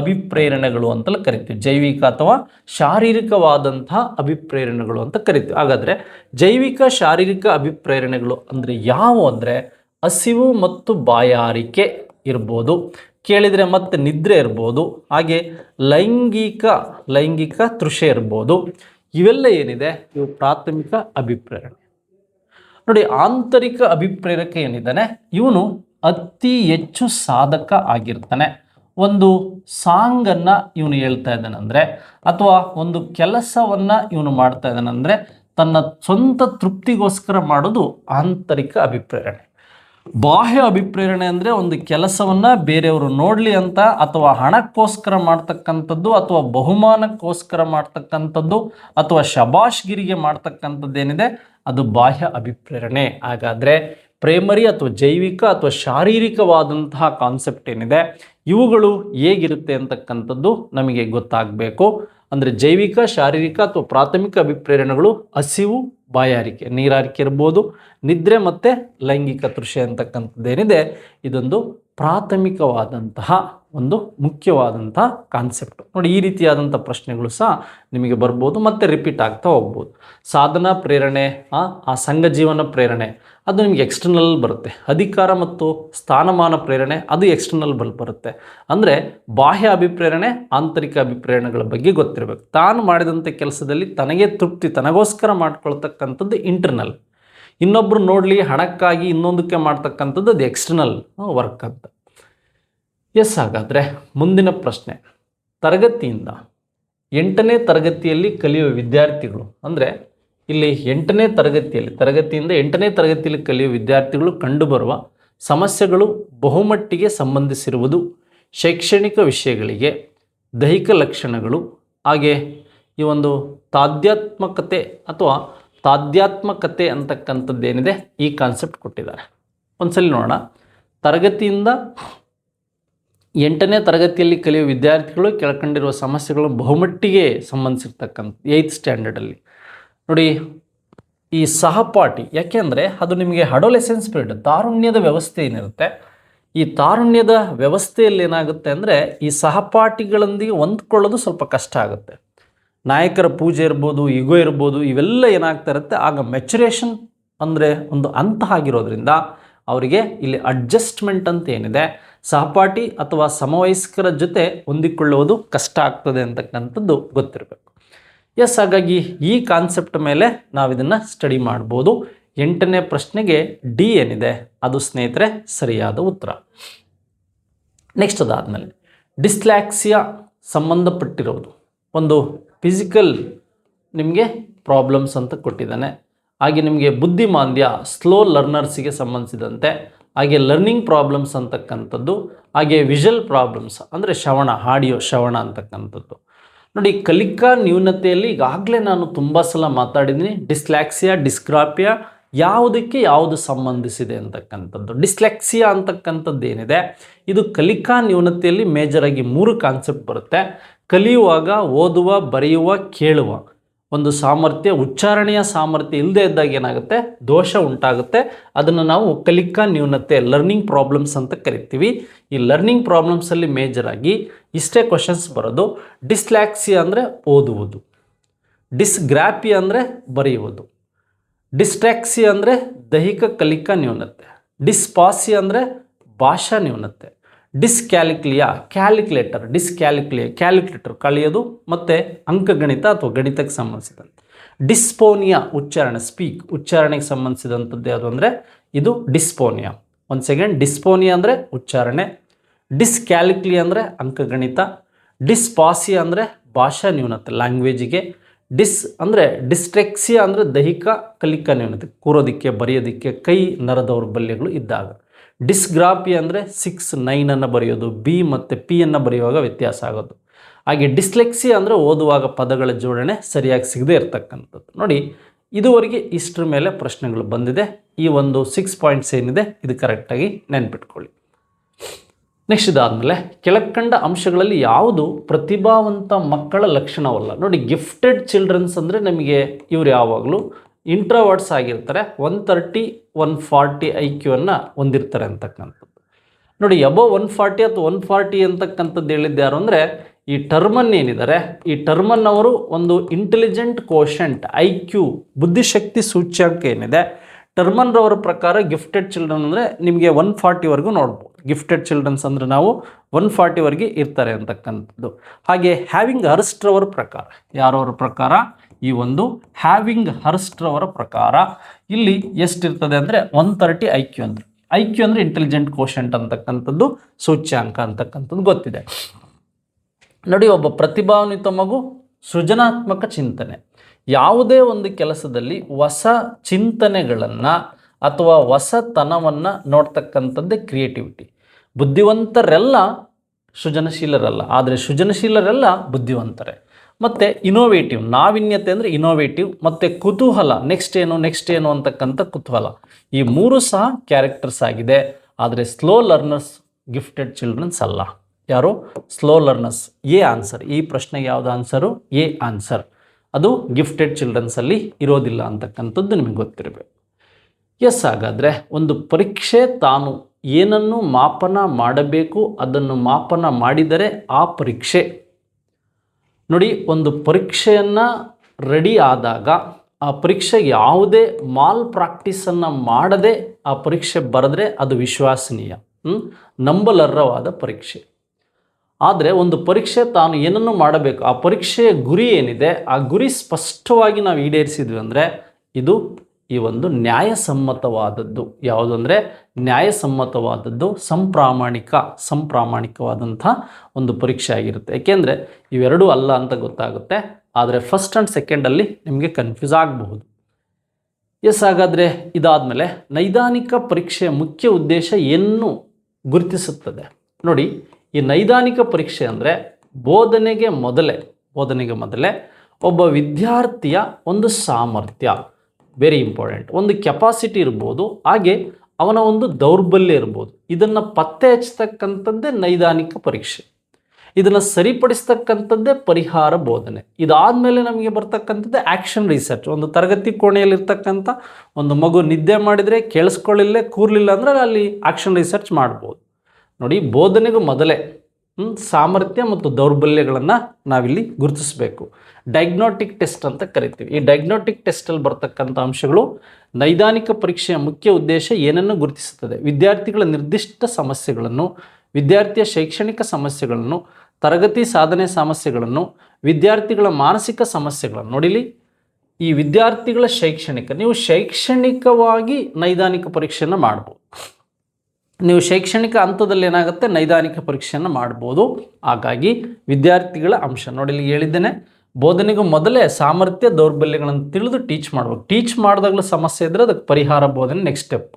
ಅಭಿಪ್ರೇರಣೆಗಳು ಅಂತಲೇ ಕರಿತೀವಿ. ಜೈವಿಕ ಅಥವಾ ಶಾರೀರಿಕವಾದಂತಹ ಅಭಿಪ್ರೇರಣೆಗಳು ಅಂತ ಕರಿತೀವಿ. ಹಾಗಾದರೆ ಜೈವಿಕ, ಶಾರೀರಿಕ ಅಭಿಪ್ರೇರಣೆಗಳು ಅಂದರೆ ಯಾವುವು ಅಂದರೆ ಹಸಿವು ಮತ್ತು ಬಾಯಾರಿಕೆ ಇರ್ಬೋದು. ಕೇಳಿದರೆ ಮತ್ತೆ ನಿದ್ರೆ ಇರ್ಬೋದು, ಹಾಗೆ ಲೈಂಗಿಕ ಲೈಂಗಿಕ ತೃಷೆ ಇರ್ಬೋದು. ಇವೆಲ್ಲ ಏನಿದೆ? ಇವು ಪ್ರಾಥಮಿಕ ಅಭಿಪ್ರೇರಣೆ. ನೋಡಿ, ಆಂತರಿಕ ಅಭಿಪ್ರೇರಕ ಏನಿದ್ದಾನೆ? ಇವನು ಅತಿ ಹೆಚ್ಚು ಸಾಧಕ ಆಗಿರ್ತಾನೆ. ಒಂದು ಸಾಂಗನ್ನು ಇವನು ಹೇಳ್ತಾ ಇದ್ದಾನಂದರೆ, ಅಥವಾ ಒಂದು ಕೆಲಸವನ್ನು ಇವನು ಮಾಡ್ತಾ ಇದ್ದಾನಂದರೆ, ತನ್ನ ಸ್ವಂತ ತೃಪ್ತಿಗೋಸ್ಕರ ಮಾಡೋದು ಆಂತರಿಕ ಅಭಿಪ್ರೇರಣೆ. ಬಾಹ್ಯ ಅಭಿಪ್ರೇರಣೆ ಅಂದರೆ ಒಂದು ಕೆಲಸವನ್ನು ಬೇರೆಯವರು ನೋಡಲಿ ಅಂತ ಅಥವಾ ಹಣಕ್ಕೋಸ್ಕರ ಮಾಡ್ತಕ್ಕಂಥದ್ದು ಅಥವಾ ಬಹುಮಾನಕ್ಕೋಸ್ಕರ ಮಾಡ್ತಕ್ಕಂಥದ್ದು ಅಥವಾ ಶಬಾಷ್ಗಿರಿಗೆ ಮಾಡ್ತಕ್ಕಂಥದ್ದೇನಿದೆ, ಅದು ಬಾಹ್ಯ ಅಭಿಪ್ರೇರಣೆ. ಹಾಗಾದರೆ ಪ್ರೈಮರಿ ಅಥವಾ ಜೈವಿಕ ಅಥವಾ ಶಾರೀರಿಕವಾದಂತಹ ಕಾನ್ಸೆಪ್ಟ್ ಏನಿದೆ, ಇವುಗಳು ಹೇಗಿರುತ್ತೆ ಅಂತಕ್ಕಂಥದ್ದು ನಮಗೆ ಗೊತ್ತಾಗಬೇಕು. ಅಂದರೆ ಜೈವಿಕ, ಶಾರೀರಿಕ ಅಥವಾ ಪ್ರಾಥಮಿಕ ಅಭಿಪ್ರೇರಣೆಗಳು ಹಸಿವು, ಬಾಯಾರಿಕೆ, ನೀರಾರಿಕೆ ಇರ್ಬೋದು. ನಿದ್ರೆ ಮತ್ತು ಲೈಂಗಿಕ ತೃಷೆ ಅಂತಕ್ಕಂಥದ್ದೇನಿದೆ, ಇದೊಂದು ಪ್ರಾಥಮಿಕವಾದಂತಹ ಒಂದು ಮುಖ್ಯವಾದಂತಹ ಕಾನ್ಸೆಪ್ಟ್ ನೋಡಿ, ಈ ರೀತಿಯಾದಂಥ ಪ್ರಶ್ನೆಗಳು ಸಹ ನಿಮಗೆ ಬರ್ಬೋದು ಮತ್ತು ರಿಪೀಟ್ ಆಗ್ತಾ ಹೋಗ್ಬೋದು. ಸಾಧನಾ ಪ್ರೇರಣೆ, ಆ ಸಂಘ ಜೀವನ ಪ್ರೇರಣೆ, ಅದು ನಿಮಗೆ ಎಕ್ಸ್ಟರ್ನಲ್ ಬರುತ್ತೆ. ಅಧಿಕಾರ ಮತ್ತು ಸ್ಥಾನಮಾನ ಪ್ರೇರಣೆ, ಅದು ಎಕ್ಸ್ಟರ್ನಲ್ ಬಲ್ ಬರುತ್ತೆ. ಅಂದರೆ ಬಾಹ್ಯ ಅಭಿಪ್ರೇರಣೆ, ಆಂತರಿಕ ಅಭಿಪ್ರೇರಣೆಗಳ ಬಗ್ಗೆ ಗೊತ್ತಿರಬೇಕು. ತಾನು ಮಾಡಿದಂಥ ಕೆಲಸದಲ್ಲಿ ತನಗೆ ತೃಪ್ತಿ, ತನಗೋಸ್ಕರ ಮಾಡ್ಕೊಳ್ತಕ್ಕಂಥದ್ದು ಇಂಟರ್ನಲ್ ಇನ್ನೊಬ್ಬರು ನೋಡಲಿ ಹಣಕ್ಕಾಗಿ ಇನ್ನೊಂದಕ್ಕೆ ಮಾಡ್ತಕ್ಕಂಥದ್ದು ಅದು ಎಕ್ಸ್ಟರ್ನಲ್ ವರ್ಕ್ ಅಂತ. ಎಸ್ ಹಾಗಾದರೆ ಮುಂದಿನ ಪ್ರಶ್ನೆ. ತರಗತಿಯಿಂದ ಎಂಟನೇ ತರಗತಿಯಲ್ಲಿ ಕಲಿಯುವ ವಿದ್ಯಾರ್ಥಿಗಳು, ಅಂದರೆ ಇಲ್ಲಿ ಎಂಟನೇ ತರಗತಿಯಲ್ಲಿ, ತರಗತಿಯಿಂದ ಎಂಟನೇ ತರಗತಿಯಲ್ಲಿ ಕಲಿಯುವ ವಿದ್ಯಾರ್ಥಿಗಳು ಕಂಡುಬರುವ ಸಮಸ್ಯೆಗಳು ಬಹುಮಟ್ಟಿಗೆ ಸಂಬಂಧಿಸಿರುವುದು, ಶೈಕ್ಷಣಿಕ ವಿಷಯಗಳಿಗೆ, ದೈಹಿಕ ಲಕ್ಷಣಗಳು, ಹಾಗೆ ಈ ಒಂದು ತಾಧ್ಯಾತ್ಮಕತೆ ಅಥವಾ ತಾಧ್ಯಾತ್ಮಕತೆ ಅಂತಕ್ಕಂಥದ್ದೇನಿದೆ ಈ ಕಾನ್ಸೆಪ್ಟ್ ಕೊಟ್ಟಿದ್ದಾರೆ. ಒಂದ್ಸಲಿ ನೋಡೋಣ. ತರಗತಿಯಿಂದ ಎಂಟನೇ ತರಗತಿಯಲ್ಲಿ ಕಲಿಯುವ ವಿದ್ಯಾರ್ಥಿಗಳು ಕೆಳಕಂಡಿರುವ ಸಮಸ್ಯೆಗಳು ಬಹುಮಟ್ಟಿಗೆ ಸಂಬಂಧಿಸಿರ್ತಕ್ಕಂಥ ಏಯ್ತ್ ಸ್ಟ್ಯಾಂಡರ್ಡಲ್ಲಿ ನೋಡಿ, ಈ ಸಹಪಾಠಿ ಯಾಕೆಂದರೆ ಅದು ನಿಮಗೆ ಅಡೋಲೆಸೆನ್ಸ್ ಪೀರಿಯಡ್ ತಾರುಣ್ಯದ ವ್ಯವಸ್ಥೆ ಏನಿರುತ್ತೆ? ಈ ತಾರುಣ್ಯದ ವ್ಯವಸ್ಥೆಯಲ್ಲಿ ಏನಾಗುತ್ತೆ ಅಂದರೆ ಈ ಸಹಪಾಠಿಗಳೊಂದಿಗೆ ಹೊಂದ್ಕೊಳ್ಳೋದು ಸ್ವಲ್ಪ ಕಷ್ಟ ಆಗುತ್ತೆ. ನಾಯಕರ ಪೂಜೆ ಇರ್ಬೋದು ಇಗೋ ಇರ್ಬೋದು, ಇವೆಲ್ಲ ಏನಾಗ್ತಾ ಇರುತ್ತೆ? ಆಗ ಮೆಚುರೇಷನ್ ಅಂದರೆ ಒಂದು ಹಂತ ಆಗಿರೋದ್ರಿಂದ ಅವರಿಗೆ ಇಲ್ಲಿ ಅಡ್ಜಸ್ಟ್ಮೆಂಟ್ ಅಂತ ಏನಿದೆ? ಸಹಪಾಠಿ ಅಥವಾ ಸಮವಯಸ್ಕರ ಜೊತೆ ಹೊಂದಿಕೊಳ್ಳುವುದು ಕಷ್ಟ ಆಗ್ತದೆ ಅಂತಕ್ಕಂಥದ್ದು ಗೊತ್ತಿರಬೇಕು. ಎಸ್ ಹಾಗಾಗಿ ಈ ಕಾನ್ಸೆಪ್ಟ್ ಮೇಲೆ ನಾವು ಇದನ್ನು ಸ್ಟಡಿ ಮಾಡ್ಬೋದು. ಎಂಟನೇ ಪ್ರಶ್ನೆಗೆ ಡಿ ಏನಿದೆ? ಅದು ಸ್ನೇಹಿತರೆ, ಸರಿಯಾದ ಉತ್ತರ. ನೆಕ್ಸ್ಟ್ ಅದಾದಮೇಲೆ ಡಿಸ್ಲ್ಯಾಕ್ಸಿಯಾ ಸಂಬಂಧಪಟ್ಟಿರೋದು. ಒಂದು ಫಿಸಿಕಲ್ ನಿಮಗೆ ಪ್ರಾಬ್ಲಮ್ಸ್ ಅಂತ ಕೊಟ್ಟಿದ್ದಾನೆ. ಹಾಗೆ ನಿಮಗೆ ಬುದ್ಧಿಮಾಂದ್ಯ ಸ್ಲೋ ಲರ್ನರ್ಸಿಗೆ ಸಂಬಂಧಿಸಿದಂತೆ, ಹಾಗೆ ಲರ್ನಿಂಗ್ ಪ್ರಾಬ್ಲಮ್ಸ್ ಅಂತಕ್ಕಂಥದ್ದು, ಹಾಗೆ ವಿಷಲ್ ಪ್ರಾಬ್ಲಮ್ಸ್ ಅಂದರೆ ಶ್ರವಣ ಆಡಿಯೋ ಶ್ರವಣ ಅಂತಕ್ಕಂಥದ್ದು. ನೋಡಿ, ಕಲಿಕಾ ನ್ಯೂನತೆಯಲ್ಲಿ ಈಗಾಗಲೇ ನಾನು ತುಂಬ ಸಲ ಮಾತಾಡಿದ್ದೀನಿ. ಡಿಸ್ಲ್ಯಾಕ್ಸಿಯಾ ಡಿಸ್ಕ್ರಾಪಿಯಾ ಯಾವುದಕ್ಕೆ ಯಾವುದು ಸಂಬಂಧಿಸಿದೆ ಅಂತಕ್ಕಂಥದ್ದು. ಡಿಸ್ಲೆಕ್ಸಿಯಾ ಅಂತಕ್ಕಂಥದ್ದು ಏನಿದೆ? ಇದು ಕಲಿಕಾ ನ್ಯೂನತೆಯಲ್ಲಿ ಮೇಜರಾಗಿ ಮೂರು ಕಾನ್ಸೆಪ್ಟ್ ಬರುತ್ತೆ. ಕಲಿಯುವಾಗ, ಓದುವ, ಬರೆಯುವ, ಕೇಳುವ ಒಂದು ಸಾಮರ್ಥ್ಯ, ಉಚ್ಚಾರಣೆಯ ಸಾಮರ್ಥ್ಯ ಇಲ್ಲದೆ ಇದ್ದಾಗ ಏನಾಗುತ್ತೆ? ದೋಷ ಉಂಟಾಗುತ್ತೆ. ಅದನ್ನು ನಾವು ಕಲಿಕಾ ನ್ಯೂನತೆ ಲರ್ನಿಂಗ್ ಪ್ರಾಬ್ಲಮ್ಸ್ ಅಂತ ಕರಿತೀವಿ. ಈ ಲರ್ನಿಂಗ್ ಪ್ರಾಬ್ಲಮ್ಸಲ್ಲಿ ಮೇಜರಾಗಿ ಇಷ್ಟೇ ಕ್ವಶನ್ಸ್ ಬರೋದು. ಡಿಸ್ಲ್ಯಾಕ್ಸಿ ಅಂದರೆ ಓದುವುದು. ಡಿಸ್ಗ್ರಾಪಿ ಅಂದರೆ ಬರೆಯುವುದು. ಡಿಸ್ಟ್ರಾಕ್ಸಿ ಅಂದರೆ ದೈಹಿಕ ಕಲಿಕಾ ನ್ಯೂನತೆ. ಡಿಸ್ಪಾಸಿ ಅಂದರೆ ಭಾಷಾ ನ್ಯೂನತೆ. ಡಿಸ್ಕ್ಯಾಲಿಕ್ಲಿಯಾ ಕ್ಯಾಲ್ಕುಲೇಟರ್ ಡಿಸ್ಕ್ಯಾಲಿಕ್ಲಿಯ ಕ್ಯಾಲ್ಕುಲೇಟರ್ ಕಳೆಯೋದು ಮತ್ತು ಅಂಕಗಣಿತ ಅಥವಾ ಗಣಿತಕ್ಕೆ ಸಂಬಂಧಿಸಿದಂತೆ. ಡಿಸ್ಪೋನಿಯಾ ಉಚ್ಚಾರಣೆ ಸ್ಪೀಕ್ ಉಚ್ಚಾರಣೆಗೆ ಸಂಬಂಧಿಸಿದಂಥದ್ದು ಯಾವುದು ಅಂದರೆ ಇದು ಡಿಸ್ಪೋನಿಯಾ. ಒಂದು ಸೆಕೆಂಡ್ ಡಿಸ್ಪೋನಿಯಾ ಅಂದರೆ ಉಚ್ಚಾರಣೆ ಡಿಸ್ಕ್ಯಾಲಿಕ್ಲಿ ಅಂದರೆ ಅಂಕಗಣಿತ ಡಿಸ್ಪಾಸಿ ಅಂದರೆ ಭಾಷಾ ನ್ಯೂನತೆ ಲ್ಯಾಂಗ್ವೇಜಿಗೆ ಡಿಸ್ ಅಂದರೆ ಡಿಸ್ಟ್ರೆಕ್ಸಿಯಾ ಅಂದರೆ ದೈಹಿಕ ಕಲಿಕಾ ನ್ಯೂನತೆ, ಕೂರೋದಿಕ್ಕೆ, ಬರೆಯೋದಿಕ್ಕೆ, ಕೈ ನರದೌರ್ಬಲ್ಯಗಳು ದೌರ್ಬಲ್ಯಗಳು ಇದ್ದಾಗ. ಡಿಸ್ಗ್ರಾಪಿ ಅಂದರೆ ಸಿಕ್ಸ್ ನೈನನ್ನು ಬರೆಯೋದು ಬಿ ಮತ್ತು ಪಿಯನ್ನು ಬರೆಯುವಾಗ ವ್ಯತ್ಯಾಸ ಆಗೋದು. ಹಾಗೆ ಡಿಸ್ಲೆಕ್ಸಿ ಅಂದರೆ ಓದುವಾಗ ಪದಗಳ ಜೋಡಣೆ ಸರಿಯಾಗಿ ಸಿಗದೇ ಇರತಕ್ಕಂಥದ್ದು. ನೋಡಿ, ಇದುವರೆಗೆ ಇಷ್ಟರ ಮೇಲೆ ಪ್ರಶ್ನೆಗಳು ಬಂದಿದೆ. ಈ ಒಂದು ಸಿಕ್ಸ್ ಪಾಯಿಂಟ್ಸ್ ಏನಿದೆ, ಇದು ಕರೆಕ್ಟಾಗಿ ನೆನ್ಪಿಟ್ಕೊಳ್ಳಿ. ನೆಕ್ಸ್ಟ್ ಇದಾದಮೇಲೆ ಕೆಳಕಂಡ ಅಂಶಗಳಲ್ಲಿ ಯಾವುದು ಪ್ರತಿಭಾವಂತ ಮಕ್ಕಳ ಲಕ್ಷಣವಲ್ಲ? ನೋಡಿ ಗಿಫ್ಟೆಡ್ ಚಿಲ್ಡ್ರನ್ಸ್ ಅಂದರೆ ನಮಗೆ ಇವ್ರು ಯಾವಾಗಲೂ ಇಂಟ್ರೋವರ್ಡ್ಸ್ ಆಗಿರ್ತಾರೆ one thirty one forty I ಕ್ಯೂವನ್ನು ಹೊಂದಿರ್ತಾರೆ ಅಂತಕ್ಕಂಥದ್ದು. ನೋಡಿ ಎಬೋ ಒನ್ ಫಾರ್ಟಿ ಅಥವಾ ಒನ್ ಫಾರ್ಟಿ ಅಂತಕ್ಕಂಥದ್ದು ಹೇಳಿದ್ದು ಯಾರು ಅಂದರೆ, ಈ ಟರ್ಮನ್ ಏನಿದ್ದಾರೆ, ಈ ಟರ್ಮನ್ ಅವರು ಒಂದು ಇಂಟೆಲಿಜೆಂಟ್ ಕೋಶಂಟ್ ಐ ಕ್ಯೂ ಬುದ್ಧಿಶಕ್ತಿ ಸೂಚ್ಯಾಂಕ ಏನಿದೆ, ಟರ್ಮನ್ ರವರ ಪ್ರಕಾರ ಗಿಫ್ಟೆಡ್ ಚಿಲ್ಡ್ರನ್ ಅಂದರೆ ನಿಮಗೆ ಒನ್ ಫಾರ್ಟಿವರೆಗೂ ನೋಡ್ಬೋದು. ಗಿಫ್ಟೆಡ್ ಚಿಲ್ಡ್ರನ್ಸ್ ಅಂದರೆ ನಾವು ಒನ್ ಫಾರ್ಟಿವರೆಗೆ ಇರ್ತಾರೆ ಅಂತಕ್ಕಂಥದ್ದು. ಹಾಗೆ ಹ್ಯಾವಿಂಗ್ ಹರ್ಸ್ಟ್ರವರ ಪ್ರಕಾರ, ಯಾರವರ ಪ್ರಕಾರ ಈ ಒಂದು ಹ್ಯಾವಿಂಗ್ ಹರ್ಸ್ಟ್ರವರ ಪ್ರಕಾರ ಇಲ್ಲಿ ಎಷ್ಟಿರ್ತದೆ ಅಂದರೆ ಒನ್ ತರ್ಟಿ ಐ ಕ್ಯೂ ಅಂದರೆ. ಐ ಕ್ಯೂ ಅಂದರೆ ಇಂಟೆಲಿಜೆಂಟ್ ಕೋಶಂಟ್ ಅಂತಕ್ಕಂಥದ್ದು, ಸೂಚ್ಯಾಂಕ ಅಂತಕ್ಕಂಥದ್ದು ಗೊತ್ತಿದೆ. ನೋಡಿ, ಒಬ್ಬ ಪ್ರತಿಭಾನ್ವಿತ ಮಗು ಸೃಜನಾತ್ಮಕ ಚಿಂತನೆ. ಯಾವುದೇ ಒಂದು ಕೆಲಸದಲ್ಲಿ ಹೊಸ ಚಿಂತನೆಗಳನ್ನು ಅಥವಾ ಹೊಸತನವನ್ನು ನೋಡ್ತಕ್ಕಂಥದ್ದೇ ಕ್ರಿಯೇಟಿವಿಟಿ ಬುದ್ಧಿವಂತರೆಲ್ಲ ಸೃಜನಶೀಲರಲ್ಲ, ಆದರೆ ಸೃಜನಶೀಲರೆಲ್ಲ ಬುದ್ಧಿವಂತರೇ. ಮತ್ತು ಇನೋವೇಟಿವ್ ನಾವಿನ್ಯತೆ ಅಂದರೆ ಇನೋವೇಟಿವ್ ಮತ್ತು ಕುತೂಹಲ ನೆಕ್ಸ್ಟ್ ಏನು ನೆಕ್ಸ್ಟ್ ಏನು ಅಂತಕ್ಕಂಥ ಕುತೂಹಲ. ಈ ಮೂರು ಸಹ ಕ್ಯಾರೆಕ್ಟರ್ಸ್ ಆಗಿದೆ. ಆದರೆ ಸ್ಲೋ ಲರ್ನರ್ಸ್ ಗಿಫ್ಟೆಡ್ ಚಿಲ್ಡ್ರನ್ಸ್ ಅಲ್ಲ. ಯಾರು? ಸ್ಲೋ ಲರ್ನರ್ಸ್ ಎ ಆನ್ಸರ್ ಈ ಪ್ರಶ್ನೆಗೆ ಯಾವುದು ಆನ್ಸರು ಎ ಆನ್ಸರ್ ಅದು ಗಿಫ್ಟೆಡ್ ಚಿಲ್ಡ್ರನ್ಸಲ್ಲಿ ಇರೋದಿಲ್ಲ ಅಂತಕ್ಕಂಥದ್ದು ನಿಮಗೆ ಗೊತ್ತಿರಬೇಕು. ಎಸ್ ಹಾಗಾದರೆ ಒಂದು ಪರೀಕ್ಷೆ ತಾನು ಏನನ್ನು ಮಾಪನ ಮಾಡಬೇಕು, ಅದನ್ನು ಮಾಪನ ಮಾಡಿದರೆ ಆ ಪರೀಕ್ಷೆ ನೋಡಿ, ಒಂದು ಪರೀಕ್ಷೆಯನ್ನು ರೆಡಿ ಆದಾಗ ಆ ಪರೀಕ್ಷೆ ಯಾವುದೇ ಮಾಲ್ ಪ್ರಾಕ್ಟೀಸನ್ನು ಮಾಡದೆ ಆ ಪರೀಕ್ಷೆ ಬರೆದ್ರೆ ಅದು ವಿಶ್ವಾಸನೀಯ? ನಂಬಲರ್ಹವಾದ ಪರೀಕ್ಷೆ. ಆದರೆ ಒಂದು ಪರೀಕ್ಷೆ ತಾನು ಏನನ್ನು ಮಾಡಬೇಕು? ಆ ಪರೀಕ್ಷೆಯ ಗುರಿ ಏನಿದೆ? ಆ ಗುರಿ ಸ್ಪಷ್ಟವಾಗಿ ನಾವು ಈಡೇರಿಸಿದ್ವಿ ಅಂದರೆ ಇದು ಈ ಒಂದು ನ್ಯಾಯಸಮ್ಮತವಾದದ್ದು. ಯಾವುದು ಅಂದರೆ ನ್ಯಾಯಸಮ್ಮತವಾದದ್ದು ಸಂಪ್ರಾಮಾಣಿಕ, ಸಂಪ್ರಾಮಾಣಿಕವಾದಂಥ ಒಂದು ಪರೀಕ್ಷೆ ಆಗಿರುತ್ತೆ. ಏಕೆಂದರೆ ಇವೆರಡೂ ಅಲ್ಲ ಅಂತ ಗೊತ್ತಾಗುತ್ತೆ. ಆದರೆ ಫಸ್ಟ್ ಆ್ಯಂಡ್ ಸೆಕೆಂಡಲ್ಲಿ ನಿಮಗೆ ಕನ್ಫ್ಯೂಸ್ ಆಗಬಹುದು. ಎಸ್ ಹಾಗಾದರೆ ಇದಾದಮೇಲೆ ನೈದಾನಿಕ ಪರೀಕ್ಷೆಯ ಮುಖ್ಯ ಉದ್ದೇಶ ಏನು ಗುರುತಿಸುತ್ತದೆ? ನೋಡಿ, ಈ ನೈದಾನಿಕ ಪರೀಕ್ಷೆ ಅಂದರೆ ಬೋಧನೆಗೆ ಮೊದಲೇ ಬೋಧನೆಗೆ ಮೊದಲೇ ಒಬ್ಬ ವಿದ್ಯಾರ್ಥಿಯ ಒಂದು ಸಾಮರ್ಥ್ಯ. ವೆರಿ ಇಂಪಾರ್ಟೆಂಟ್ ಒಂದು ಕೆಪಾಸಿಟಿ ಇರ್ಬೋದು, ಹಾಗೆ ಅವನ ಒಂದು ದೌರ್ಬಲ್ಯ ಇರ್ಬೋದು. ಇದನ್ನು ಪತ್ತೆ ಹಚ್ಚತಕ್ಕಂಥದ್ದೇ ನೈದಾನಿಕ ಪರೀಕ್ಷೆ. ಇದನ್ನು ಸರಿಪಡಿಸ್ತಕ್ಕಂಥದ್ದೇ ಪರಿಹಾರ ಬೋಧನೆ. ಇದಾದ ಮೇಲೆ ನಮಗೆ ಬರ್ತಕ್ಕಂಥದ್ದೇ ಆ್ಯಕ್ಷನ್ ರಿಸರ್ಚ್ ಒಂದು ತರಗತಿ ಕೋಣೆಯಲ್ಲಿರ್ತಕ್ಕಂಥ ಒಂದು ಮಗು ನಿದ್ದೆ ಮಾಡಿದರೆ ಕೇಳಿಸ್ಕೊಳ್ಳಿಲ್ಲೇ, ಕೂರ್ಲಿಲ್ಲ ಅಂದರೆ ಅಲ್ಲಿ ಆ್ಯಕ್ಷನ್ ರಿಸರ್ಚ್ ಮಾಡ್ಬೋದು. ನೋಡಿ, ಬೋಧನೆಗೂ ಮೊದಲೇ ಸಾಮರ್ಥ್ಯ ಮತ್ತು ದೌರ್ಬಲ್ಯಗಳನ್ನು ನಾವಿಲ್ಲಿ ಗುರುತಿಸಬೇಕು. ಡಯಾಗ್ನೋಟಿಕ್ ಟೆಸ್ಟ್ ಅಂತ ಕರಿತೀವಿ. ಈ ಡಯಾಗ್ನೋಟಿಕ್ ಟೆಸ್ಟಲ್ಲಿ ಬರ್ತಕ್ಕಂಥ ಅಂಶಗಳು ನೈದಾನಿಕ ಪರೀಕ್ಷೆಯ ಮುಖ್ಯ ಉದ್ದೇಶ ಏನನ್ನು ಗುರುತಿಸುತ್ತದೆ? ವಿದ್ಯಾರ್ಥಿಗಳ ನಿರ್ದಿಷ್ಟ ಸಮಸ್ಯೆಗಳನ್ನು, ವಿದ್ಯಾರ್ಥಿಯ ಶೈಕ್ಷಣಿಕ ಸಮಸ್ಯೆಗಳನ್ನು, ತರಗತಿ ಸಾಧನೆ ಸಮಸ್ಯೆಗಳನ್ನು, ವಿದ್ಯಾರ್ಥಿಗಳ ಮಾನಸಿಕ ಸಮಸ್ಯೆಗಳನ್ನು. ನೋಡಿಲಿ, ಈ ವಿದ್ಯಾರ್ಥಿಗಳ ಶೈಕ್ಷಣಿಕ, ನೀವು ಶೈಕ್ಷಣಿಕವಾಗಿ ನೈದಾನಿಕ ಪರೀಕ್ಷೆಯನ್ನು ಮಾಡ್ಬೋದು. ನೀವು ಶೈಕ್ಷಣಿಕ ಹಂತದಲ್ಲಿ ಏನಾಗುತ್ತೆ? ನೈದಾನಿಕ ಪರೀಕ್ಷೆಯನ್ನು ಮಾಡ್ಬೋದು. ಹಾಗಾಗಿ ವಿದ್ಯಾರ್ಥಿಗಳ ಅಂಶ ನೋಡಿ ಇಲ್ಲಿ ಹೇಳಿದ್ದೇನೆ. ಬೋಧನೆಗೂ ಮೊದಲೇ ಸಾಮರ್ಥ್ಯ, ದೌರ್ಬಲ್ಯಗಳನ್ನು ತಿಳಿದು ಟೀಚ್ ಮಾಡ್ಬೇಕು. ಟೀಚ್ ಮಾಡಿದಾಗಲೂ ಸಮಸ್ಯೆ ಇದ್ದರೆ ಅದಕ್ಕೆ ಪರಿಹಾರ ಬೋಧನೆ ನೆಕ್ಸ್ಟ್ ಸ್ಟೆಪ್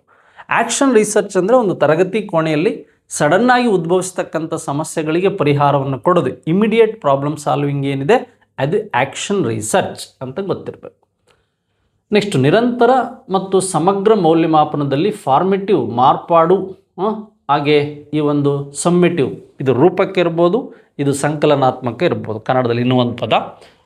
ಆ್ಯಕ್ಷನ್ ರಿಸರ್ಚ್ ಅಂದರೆ ಒಂದು ತರಗತಿ ಕೋಣೆಯಲ್ಲಿ ಸಡನ್ನಾಗಿ ಉದ್ಭವಿಸ್ತಕ್ಕಂಥ ಸಮಸ್ಯೆಗಳಿಗೆ ಪರಿಹಾರವನ್ನು ಕೊಡೋದು. ಇಮಿಡಿಯೇಟ್ ಪ್ರಾಬ್ಲಮ್ ಸಾಲ್ವಿಂಗ್ ಏನಿದೆ? ಅದು ಆ್ಯಕ್ಷನ್ ರಿಸರ್ಚ್ ಅಂತ ಗೊತ್ತಿರಬೇಕು. ನೆಕ್ಸ್ಟ್ ನಿರಂತರ ಮತ್ತು ಸಮಗ್ರ ಮೌಲ್ಯಮಾಪನದಲ್ಲಿ ಫಾರ್ಮೇಟಿವ್ ಮಾರ್ಪಾಡು ಹಾಗೆ ಈ ಒಂದು ಸಮ್ಮಿಟಿವ್, ಇದು ರೂಪಕ್ಕೆ ಇರ್ಬೋದು, ಇದು ಸಂಕಲನಾತ್ಮಕ ಇರ್ಬೋದು, ಕನ್ನಡದಲ್ಲಿ ಇನ್ನೂ ಒಂದು ಪದ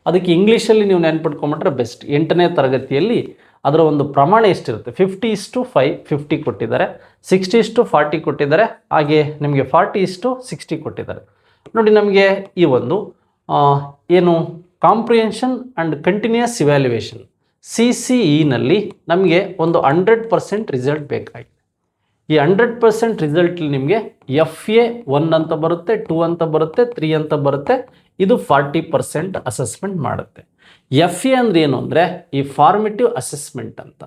ಅದಕ್ಕೆ ಇಂಗ್ಲೀಷಲ್ಲಿ ನೀವು ನೆನ್ಪಿಟ್ಕೊಂಬಿಟ್ರೆ ಬೆಸ್ಟ್. ಎಂಟನೇ ತರಗತಿಯಲ್ಲಿ ಅದರ ಒಂದು ಪ್ರಮಾಣ ಎಷ್ಟಿರುತ್ತೆ? ಫಿಫ್ಟಿ ಇಸ್ಟು ಫೈ ಫಿಫ್ಟಿ ಕೊಟ್ಟಿದ್ದಾರೆ. ಸಿಕ್ಸ್ಟಿ ಇಸ್ಟು ಫಾರ್ಟಿ ಕೊಟ್ಟಿದ್ದಾರೆ. ಹಾಗೆ ನಿಮಗೆ ಫಾರ್ಟಿ ಇಸ್ಟು ಸಿಕ್ಸ್ಟಿ ಕೊಟ್ಟಿದ್ದಾರೆ. ನೋಡಿ, ನಮಗೆ ಈ ಒಂದು ಏನು comprehension and continuous evaluation C C ಇನಲ್ಲಿ ನಮಗೆ ಒಂದು ಹಂಡ್ರೆಡ್ ಪರ್ಸೆಂಟ್ ರಿಸಲ್ಟ್ ಬೇಕಾಗಿದೆ ಈ ಹಂಡ್ರೆಡ್ ಪರ್ಸೆಂಟ್ ರಿಸಲ್ಟ್ ನಿಮಗೆ ಎಫ್ ಎ ಒನ್ ಅಂತ ಬರುತ್ತೆ ಟೂ ಅಂತ ಬರುತ್ತೆ ತ್ರೀ ಅಂತ ಬರುತ್ತೆ. ಇದು ಫಾರ್ಟಿ ಪರ್ಸೆಂಟ್ ಅಸೆಸ್ಮೆಂಟ್ ಮಾಡುತ್ತೆ. ಎಫ್ ಎ ಅಂದ್ರೆ ಏನು ಅಂದರೆ ಈ ಫಾರ್ಮೇಟಿವ್ ಅಸೆಸ್ಮೆಂಟ್ ಅಂತ.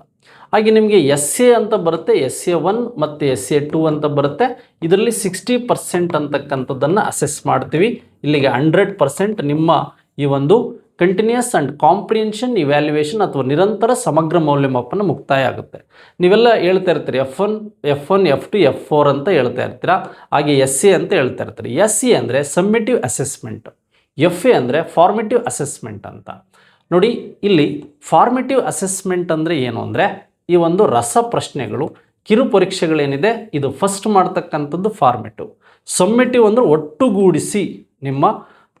ಹಾಗೆ ನಿಮಗೆ ಎಸ್ ಎ ಅಂತ ಬರುತ್ತೆ ಎಸ್ ಎ ಒನ್ ಮತ್ತು ಎಸ್ ಎ ಟೂ ಅಂತ ಬರುತ್ತೆ. ಇದರಲ್ಲಿ ಸಿಕ್ಸ್ಟಿ ಪರ್ಸೆಂಟ್ ಅಂತಕ್ಕಂಥದ್ದನ್ನು ಅಸೆಸ್ ಮಾಡ್ತೀವಿ. ಇಲ್ಲಿಗೆ ಹಂಡ್ರೆಡ್ ಪರ್ಸೆಂಟ್ ನಿಮ್ಮ ಈ ಒಂದು ಕಂಟಿನ್ಯೂಸ್ ಆ್ಯಂಡ್ ಕಾಂಪ್ರಿಯೆನ್ಷನ್ ಇವ್ಯಾಲ್ಯೂಯೇಷನ್ ಅಥವಾ ನಿರಂತರ ಸಮಗ್ರ ಮೌಲ್ಯಮಾಪನ ಮುಕ್ತಾಯ ಆಗುತ್ತೆ. ನೀವೆಲ್ಲ ಹೇಳ್ತಾ ಇರ್ತೀರಿ F one F one F two F four ಅಂತ ಹೇಳ್ತಾ ಇರ್ತೀರಾ? ಹಾಗೆ ಎಸ್ ಎ ಅಂತ ಹೇಳ್ತಾ ಇರ್ತೀರಿ. ಎಸ್ ಎ ಅಂದರೆ ಸಮ್ಮಿಟಿವ್ ಅಸೆಸ್ಮೆಂಟ್ ಎಫ್ ಎ ಅಂದರೆ ಫಾರ್ಮೆಟಿವ್ ಅಸೆಸ್ಮೆಂಟ್ ಅಂತ. ನೋಡಿ, ಇಲ್ಲಿ ಫಾರ್ಮೆಟಿವ್ ಅಸೆಸ್ಮೆಂಟ್ ಅಂದರೆ ಏನು ಅಂದರೆ, ಈ ಒಂದು ರಸ ಪ್ರಶ್ನೆಗಳು, ಕಿರು ಪರೀಕ್ಷೆಗಳೇನಿದೆ, ಇದು ಫಸ್ಟ್ ಮಾಡ್ತಕ್ಕಂಥದ್ದು ಫಾರ್ಮೇಟಿವ್ ಸಮ್ಮಿಟಿವ್ ಅಂದರೆ ಒಟ್ಟುಗೂಡಿಸಿ ನಿಮ್ಮ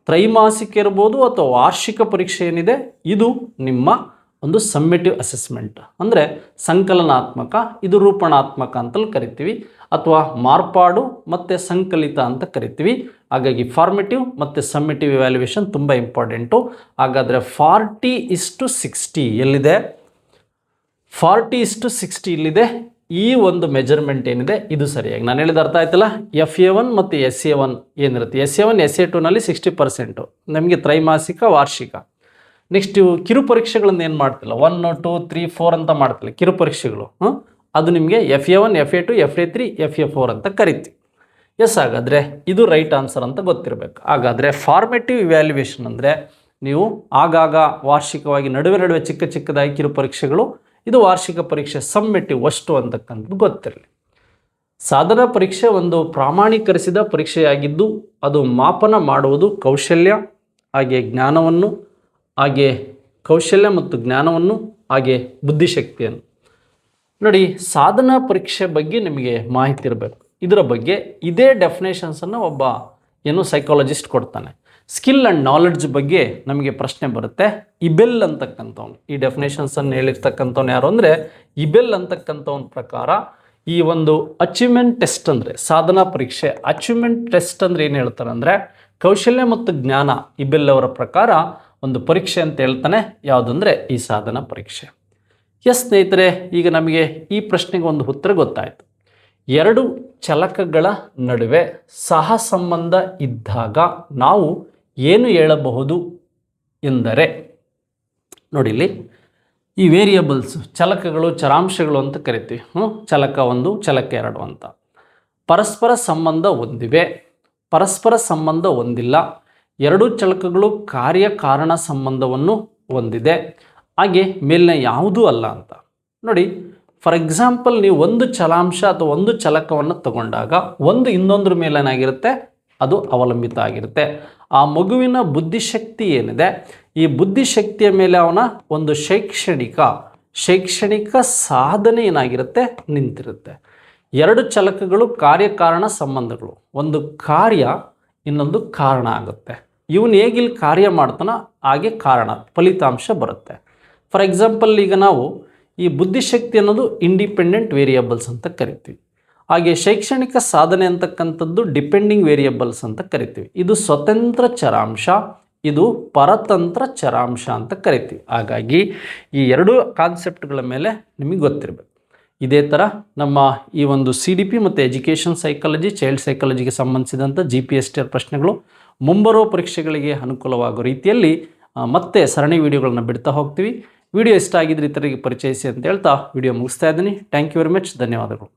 ತ್ರೈಮಾಸಿಕ ಇರ್ಬೋದು ಅಥವಾ ವಾರ್ಷಿಕ ಪರೀಕ್ಷೆ ಏನಿದೆ, ಇದು ನಿಮ್ಮ ಒಂದು ಸಮ್ಮಿಟಿವ್ ಅಸೆಸ್ಮೆಂಟ್. ಅಂದರೆ ಸಂಕಲನಾತ್ಮಕ, ಇದು ರೂಪಣಾತ್ಮಕ ಅಂತಲೂ ಕರಿತೀವಿ, ಅಥವಾ ಮಾರ್ಪಾಡು ಮತ್ತು ಸಂಕಲಿತ ಅಂತ ಕರಿತೀವಿ. ಹಾಗಾಗಿ ಫಾರ್ಮೆಟಿವ್ ಮತ್ತು ಸಮ್ಮಿಟಿವ್ ಇವ್ಯಾಲ್ಯೂಯೇಷನ್ ತುಂಬ ಇಂಪಾರ್ಟೆಂಟು ಹಾಗಾದರೆ ಫಾರ್ಟಿ ಇಸ್ಟು ಸಿಕ್ಸ್ಟಿ ಎಲ್ಲಿದೆ? ಫಾರ್ಟಿ ಇಸ್ಟು ಸಿಕ್ಸ್ಟಿ ಇಲ್ಲಿದೆ ಈ ಒಂದು ಮೆಜರ್ಮೆಂಟ್ ಏನಿದೆ, ಇದು ಸರಿಯಾಗಿ. ನಾನು ಹೇಳಿದ ಅರ್ಥ ಆಯ್ತಲ್ಲ? ಎಫ್ ಎ ಒನ್ ಮತ್ತು ಎಸ್ ಎ ಒನ್ ಏನಿರುತ್ತೆ? S A one S A ಟೂನಲ್ಲಿ sixty percent ನಮಗೆ ತ್ರೈಮಾಸಿಕ, ವಾರ್ಷಿಕ. ನೆಕ್ಸ್ಟ್ ಇವು ಕಿರು ಪರೀಕ್ಷೆಗಳನ್ನು ಏನು ಮಾಡ್ತಿಲ್ಲ? ಒನ್ ಟು ತ್ರೀ ಫೋರ್ ಅಂತ ಮಾಡ್ತಿಲ್ಲ ಕಿರು ಪರೀಕ್ಷೆಗಳು? ಅದು ನಿಮಗೆ F A one F A two F A three F A four ಅಂತ ಕರಿತೀವಿ. ಎಸ್ ಹಾಗಾದರೆ ಇದು ರೈಟ್ ಆನ್ಸರ್ ಅಂತ ಗೊತ್ತಿರಬೇಕು. ಹಾಗಾದರೆ ಫಾರ್ಮೇಟಿವ್ ಇವ್ಯಾಲ್ಯುಯೇಷನ್ ಅಂದರೆ ನೀವು ಆಗಾಗ ವಾರ್ಷಿಕವಾಗಿ ನಡುವೆ ನಡುವೆ ಚಿಕ್ಕ ಚಿಕ್ಕದಾಗಿ ಕಿರು ಪರೀಕ್ಷೆಗಳು ಇದು ವಾರ್ಷಿಕ ಪರೀಕ್ಷೆ ಸಮ್ಮಿಟಿವ್ ಅಷ್ಟು ಅಂತಕ್ಕಂಥದ್ದು ಗೊತ್ತಿರಲಿ. ಸಾಧನ ಪರೀಕ್ಷೆ ಒಂದು ಪ್ರಾಮಾಣೀಕರಿಸಿದ ಪರೀಕ್ಷೆಯಾಗಿದ್ದು ಅದು ಮಾಪನ ಮಾಡುವುದು ಕೌಶಲ್ಯ, ಹಾಗೆ ಜ್ಞಾನವನ್ನು, ಹಾಗೆ ಕೌಶಲ್ಯ ಮತ್ತು ಜ್ಞಾನವನ್ನು, ಹಾಗೆ ಬುದ್ಧಿಶಕ್ತಿಯನ್ನು. ನೋಡಿ, ಸಾಧನ ಪರೀಕ್ಷೆ ಬಗ್ಗೆ ನಿಮಗೆ ಮಾಹಿತಿ ಇರಬೇಕು. ಇದರ ಬಗ್ಗೆ ಇದೇ ಡೆಫಿನೇಷನ್ಸನ್ನು ಒಬ್ಬ ಏನು ಸೈಕಾಲಜಿಸ್ಟ್ ಕೊಡ್ತಾನೆ. ಸ್ಕಿಲ್ ಆ್ಯಂಡ್ ನಾಲೆಡ್ಜ್ ಬಗ್ಗೆ ನಮಗೆ ಪ್ರಶ್ನೆ ಬರುತ್ತೆ. ಇಬೆಲ್ ಅಂತಕ್ಕಂಥವ್ನು, ಈ ಡೆಫಿನೇಷನ್ಸನ್ನು ಹೇಳಿರ್ತಕ್ಕಂಥವ್ನು ಯಾರು ಅಂದರೆ ಇಬೆಲ್ ಅಂತಕ್ಕಂಥವ್ನ ಪ್ರಕಾರ ಈ ಒಂದು ಅಚೀವ್ಮೆಂಟ್ ಟೆಸ್ಟ್ ಅಂದರೆ, ಸಾಧನಾ ಪರೀಕ್ಷೆ. ಅಚೀವ್ಮೆಂಟ್ ಟೆಸ್ಟ್ ಅಂದರೆ ಏನು ಹೇಳ್ತಾರೆ ಅಂದರೆ, ಕೌಶಲ್ಯ ಮತ್ತು ಜ್ಞಾನ ಇಬೆಲ್ ಅವರ ಪ್ರಕಾರ ಒಂದು ಪರೀಕ್ಷೆ ಅಂತ ಹೇಳ್ತಾನೆ. ಯಾವುದಂದರೆ, ಈ ಸಾಧನಾ ಪರೀಕ್ಷೆ. ಎಸ್ ಸ್ನೇಹಿತರೆ, ಈಗ ನಮಗೆ ಈ ಪ್ರಶ್ನೆಗೆ ಒಂದು ಉತ್ತರ ಗೊತ್ತಾಯಿತು. ಎರಡು ಚಲಕಗಳ ನಡುವೆ ಸಹ ಸಂಬಂಧ ಇದ್ದಾಗ ನಾವು ಏನು ಹೇಳಬಹುದು ಎಂದರೆ ನೋಡಿಲ್ಲಿ ಈ ವೇರಿಯಬಲ್ಸ್ ಚಲಕಗಳು, ಚರಾಂಶಗಳು ಅಂತ ಕರಿತೀವಿ. ಹ್ಞೂ ಚಲಕ ಒಂದು, ಚಲಕ ಎರಡು ಅಂತ. ಪರಸ್ಪರ ಸಂಬಂಧ ಹೊಂದಿವೆ. ಪರಸ್ಪರ ಸಂಬಂಧ ಹೊಂದಿಲ್ಲ. ಎರಡೂ ಚಳಕಗಳು ಕಾರ್ಯಕಾರಣ ಸಂಬಂಧವನ್ನು ಹೊಂದಿದೆ. ಹಾಗೆ ಮೇಲಿನ ಯಾವುದೂ ಅಲ್ಲ ಅಂತ. ನೋಡಿ ಫಾರ್ ಎಕ್ಸಾಂಪಲ್ ನೀವು ಒಂದು ಚಲಾಂಶ ಅಥವಾ ಒಂದು ಚಲಕವನ್ನು ತಗೊಂಡಾಗ ಒಂದು ಇನ್ನೊಂದ್ರ ಮೇಲೆ ಏನಾಗಿರುತ್ತೆ ಅದು ಅವಲಂಬಿತ ಆಗಿರುತ್ತೆ. ಆ ಮಗುವಿನ ಬುದ್ಧಿಶಕ್ತಿ ಏನಿದೆ? ಈ ಬುದ್ಧಿಶಕ್ತಿಯ ಮೇಲೆ ಅವನ ಒಂದು ಶೈಕ್ಷಣಿಕ ಶೈಕ್ಷಣಿಕ ಸಾಧನೆ ಏನಾಗಿರುತ್ತೆ? ನಿಂತಿರುತ್ತೆ. ಎರಡು ಚಲಕಗಳು, ಕಾರ್ಯಕಾರಣ ಸಂಬಂಧಗಳು. ಒಂದು ಕಾರ್ಯ, ಇನ್ನೊಂದು ಕಾರಣ ಆಗುತ್ತೆ. ಇವನು ಹೇಗಿಲ್ಲಿ ಕಾರ್ಯ ಮಾಡ್ತಾನೋ ಹಾಗೆ ಕಾರಣ, ಫಲಿತಾಂಶ ಬರುತ್ತೆ. ಫಾರ್ ಎಕ್ಸಾಂಪಲ್ ಈಗ ನಾವು ಈ ಬುದ್ಧಿಶಕ್ತಿ ಅನ್ನೋದು ಇಂಡಿಪೆಂಡೆಂಟ್ ವೇರಿಯಬಲ್ಸ್ ಅಂತ ಕರಿತೀವಿ. ಹಾಗೆ ಶೈಕ್ಷಣಿಕ ಸಾಧನೆ ಅಂತಕ್ಕಂಥದ್ದು ಡಿಪೆಂಡಿಂಗ್ ವೇರಿಯಬಲ್ಸ್ ಅಂತ ಕರಿತೀವಿ. ಇದು ಸ್ವತಂತ್ರ ಚರಾಂಶ, ಇದು ಪರತಂತ್ರ ಚರಾಂಶ ಅಂತ ಕರಿತೀವಿ. ಹಾಗಾಗಿ ಈ ಎರಡು ಕಾನ್ಸೆಪ್ಟ್ಗಳ ಮೇಲೆ ನಿಮಗೆ ಗೊತ್ತಿರಬೇಕು. ಇದೇ ಥರ ನಮ್ಮ ಈ ಒಂದು ಸಿ ಡಿ ಪಿ ಮತ್ತು ಎಜುಕೇಷನ್ ಸೈಕಾಲಜಿ, ಚೈಲ್ಡ್ ಸೈಕಾಲಜಿಗೆ ಸಂಬಂಧಿಸಿದಂಥ G P S T R ಪ್ರಶ್ನೆಗಳು ಮುಂಬರುವ ಪರೀಕ್ಷೆಗಳಿಗೆ ಅನುಕೂಲವಾಗೋ ರೀತಿಯಲ್ಲಿ ಮತ್ತೆ ಸರಣಿ ವಿಡಿಯೋಗಳನ್ನು ಬಿಡ್ತಾ ಹೋಗ್ತೀವಿ. ವಿಡಿಯೋ ಇಷ್ಟ ಆಗಿದ್ರೆ ಇತರಿಗೆ ಪರಿಚಯಿಸಿ ಅಂತ ಹೇಳ್ತಾ ವಿಡಿಯೋ ಮುಗಿಸ್ತಾ ಇದ್ದೀನಿ. ಥ್ಯಾಂಕ್ ಯು ವೆರಿ ಮಚ್ ಧನ್ಯವಾದಗಳು.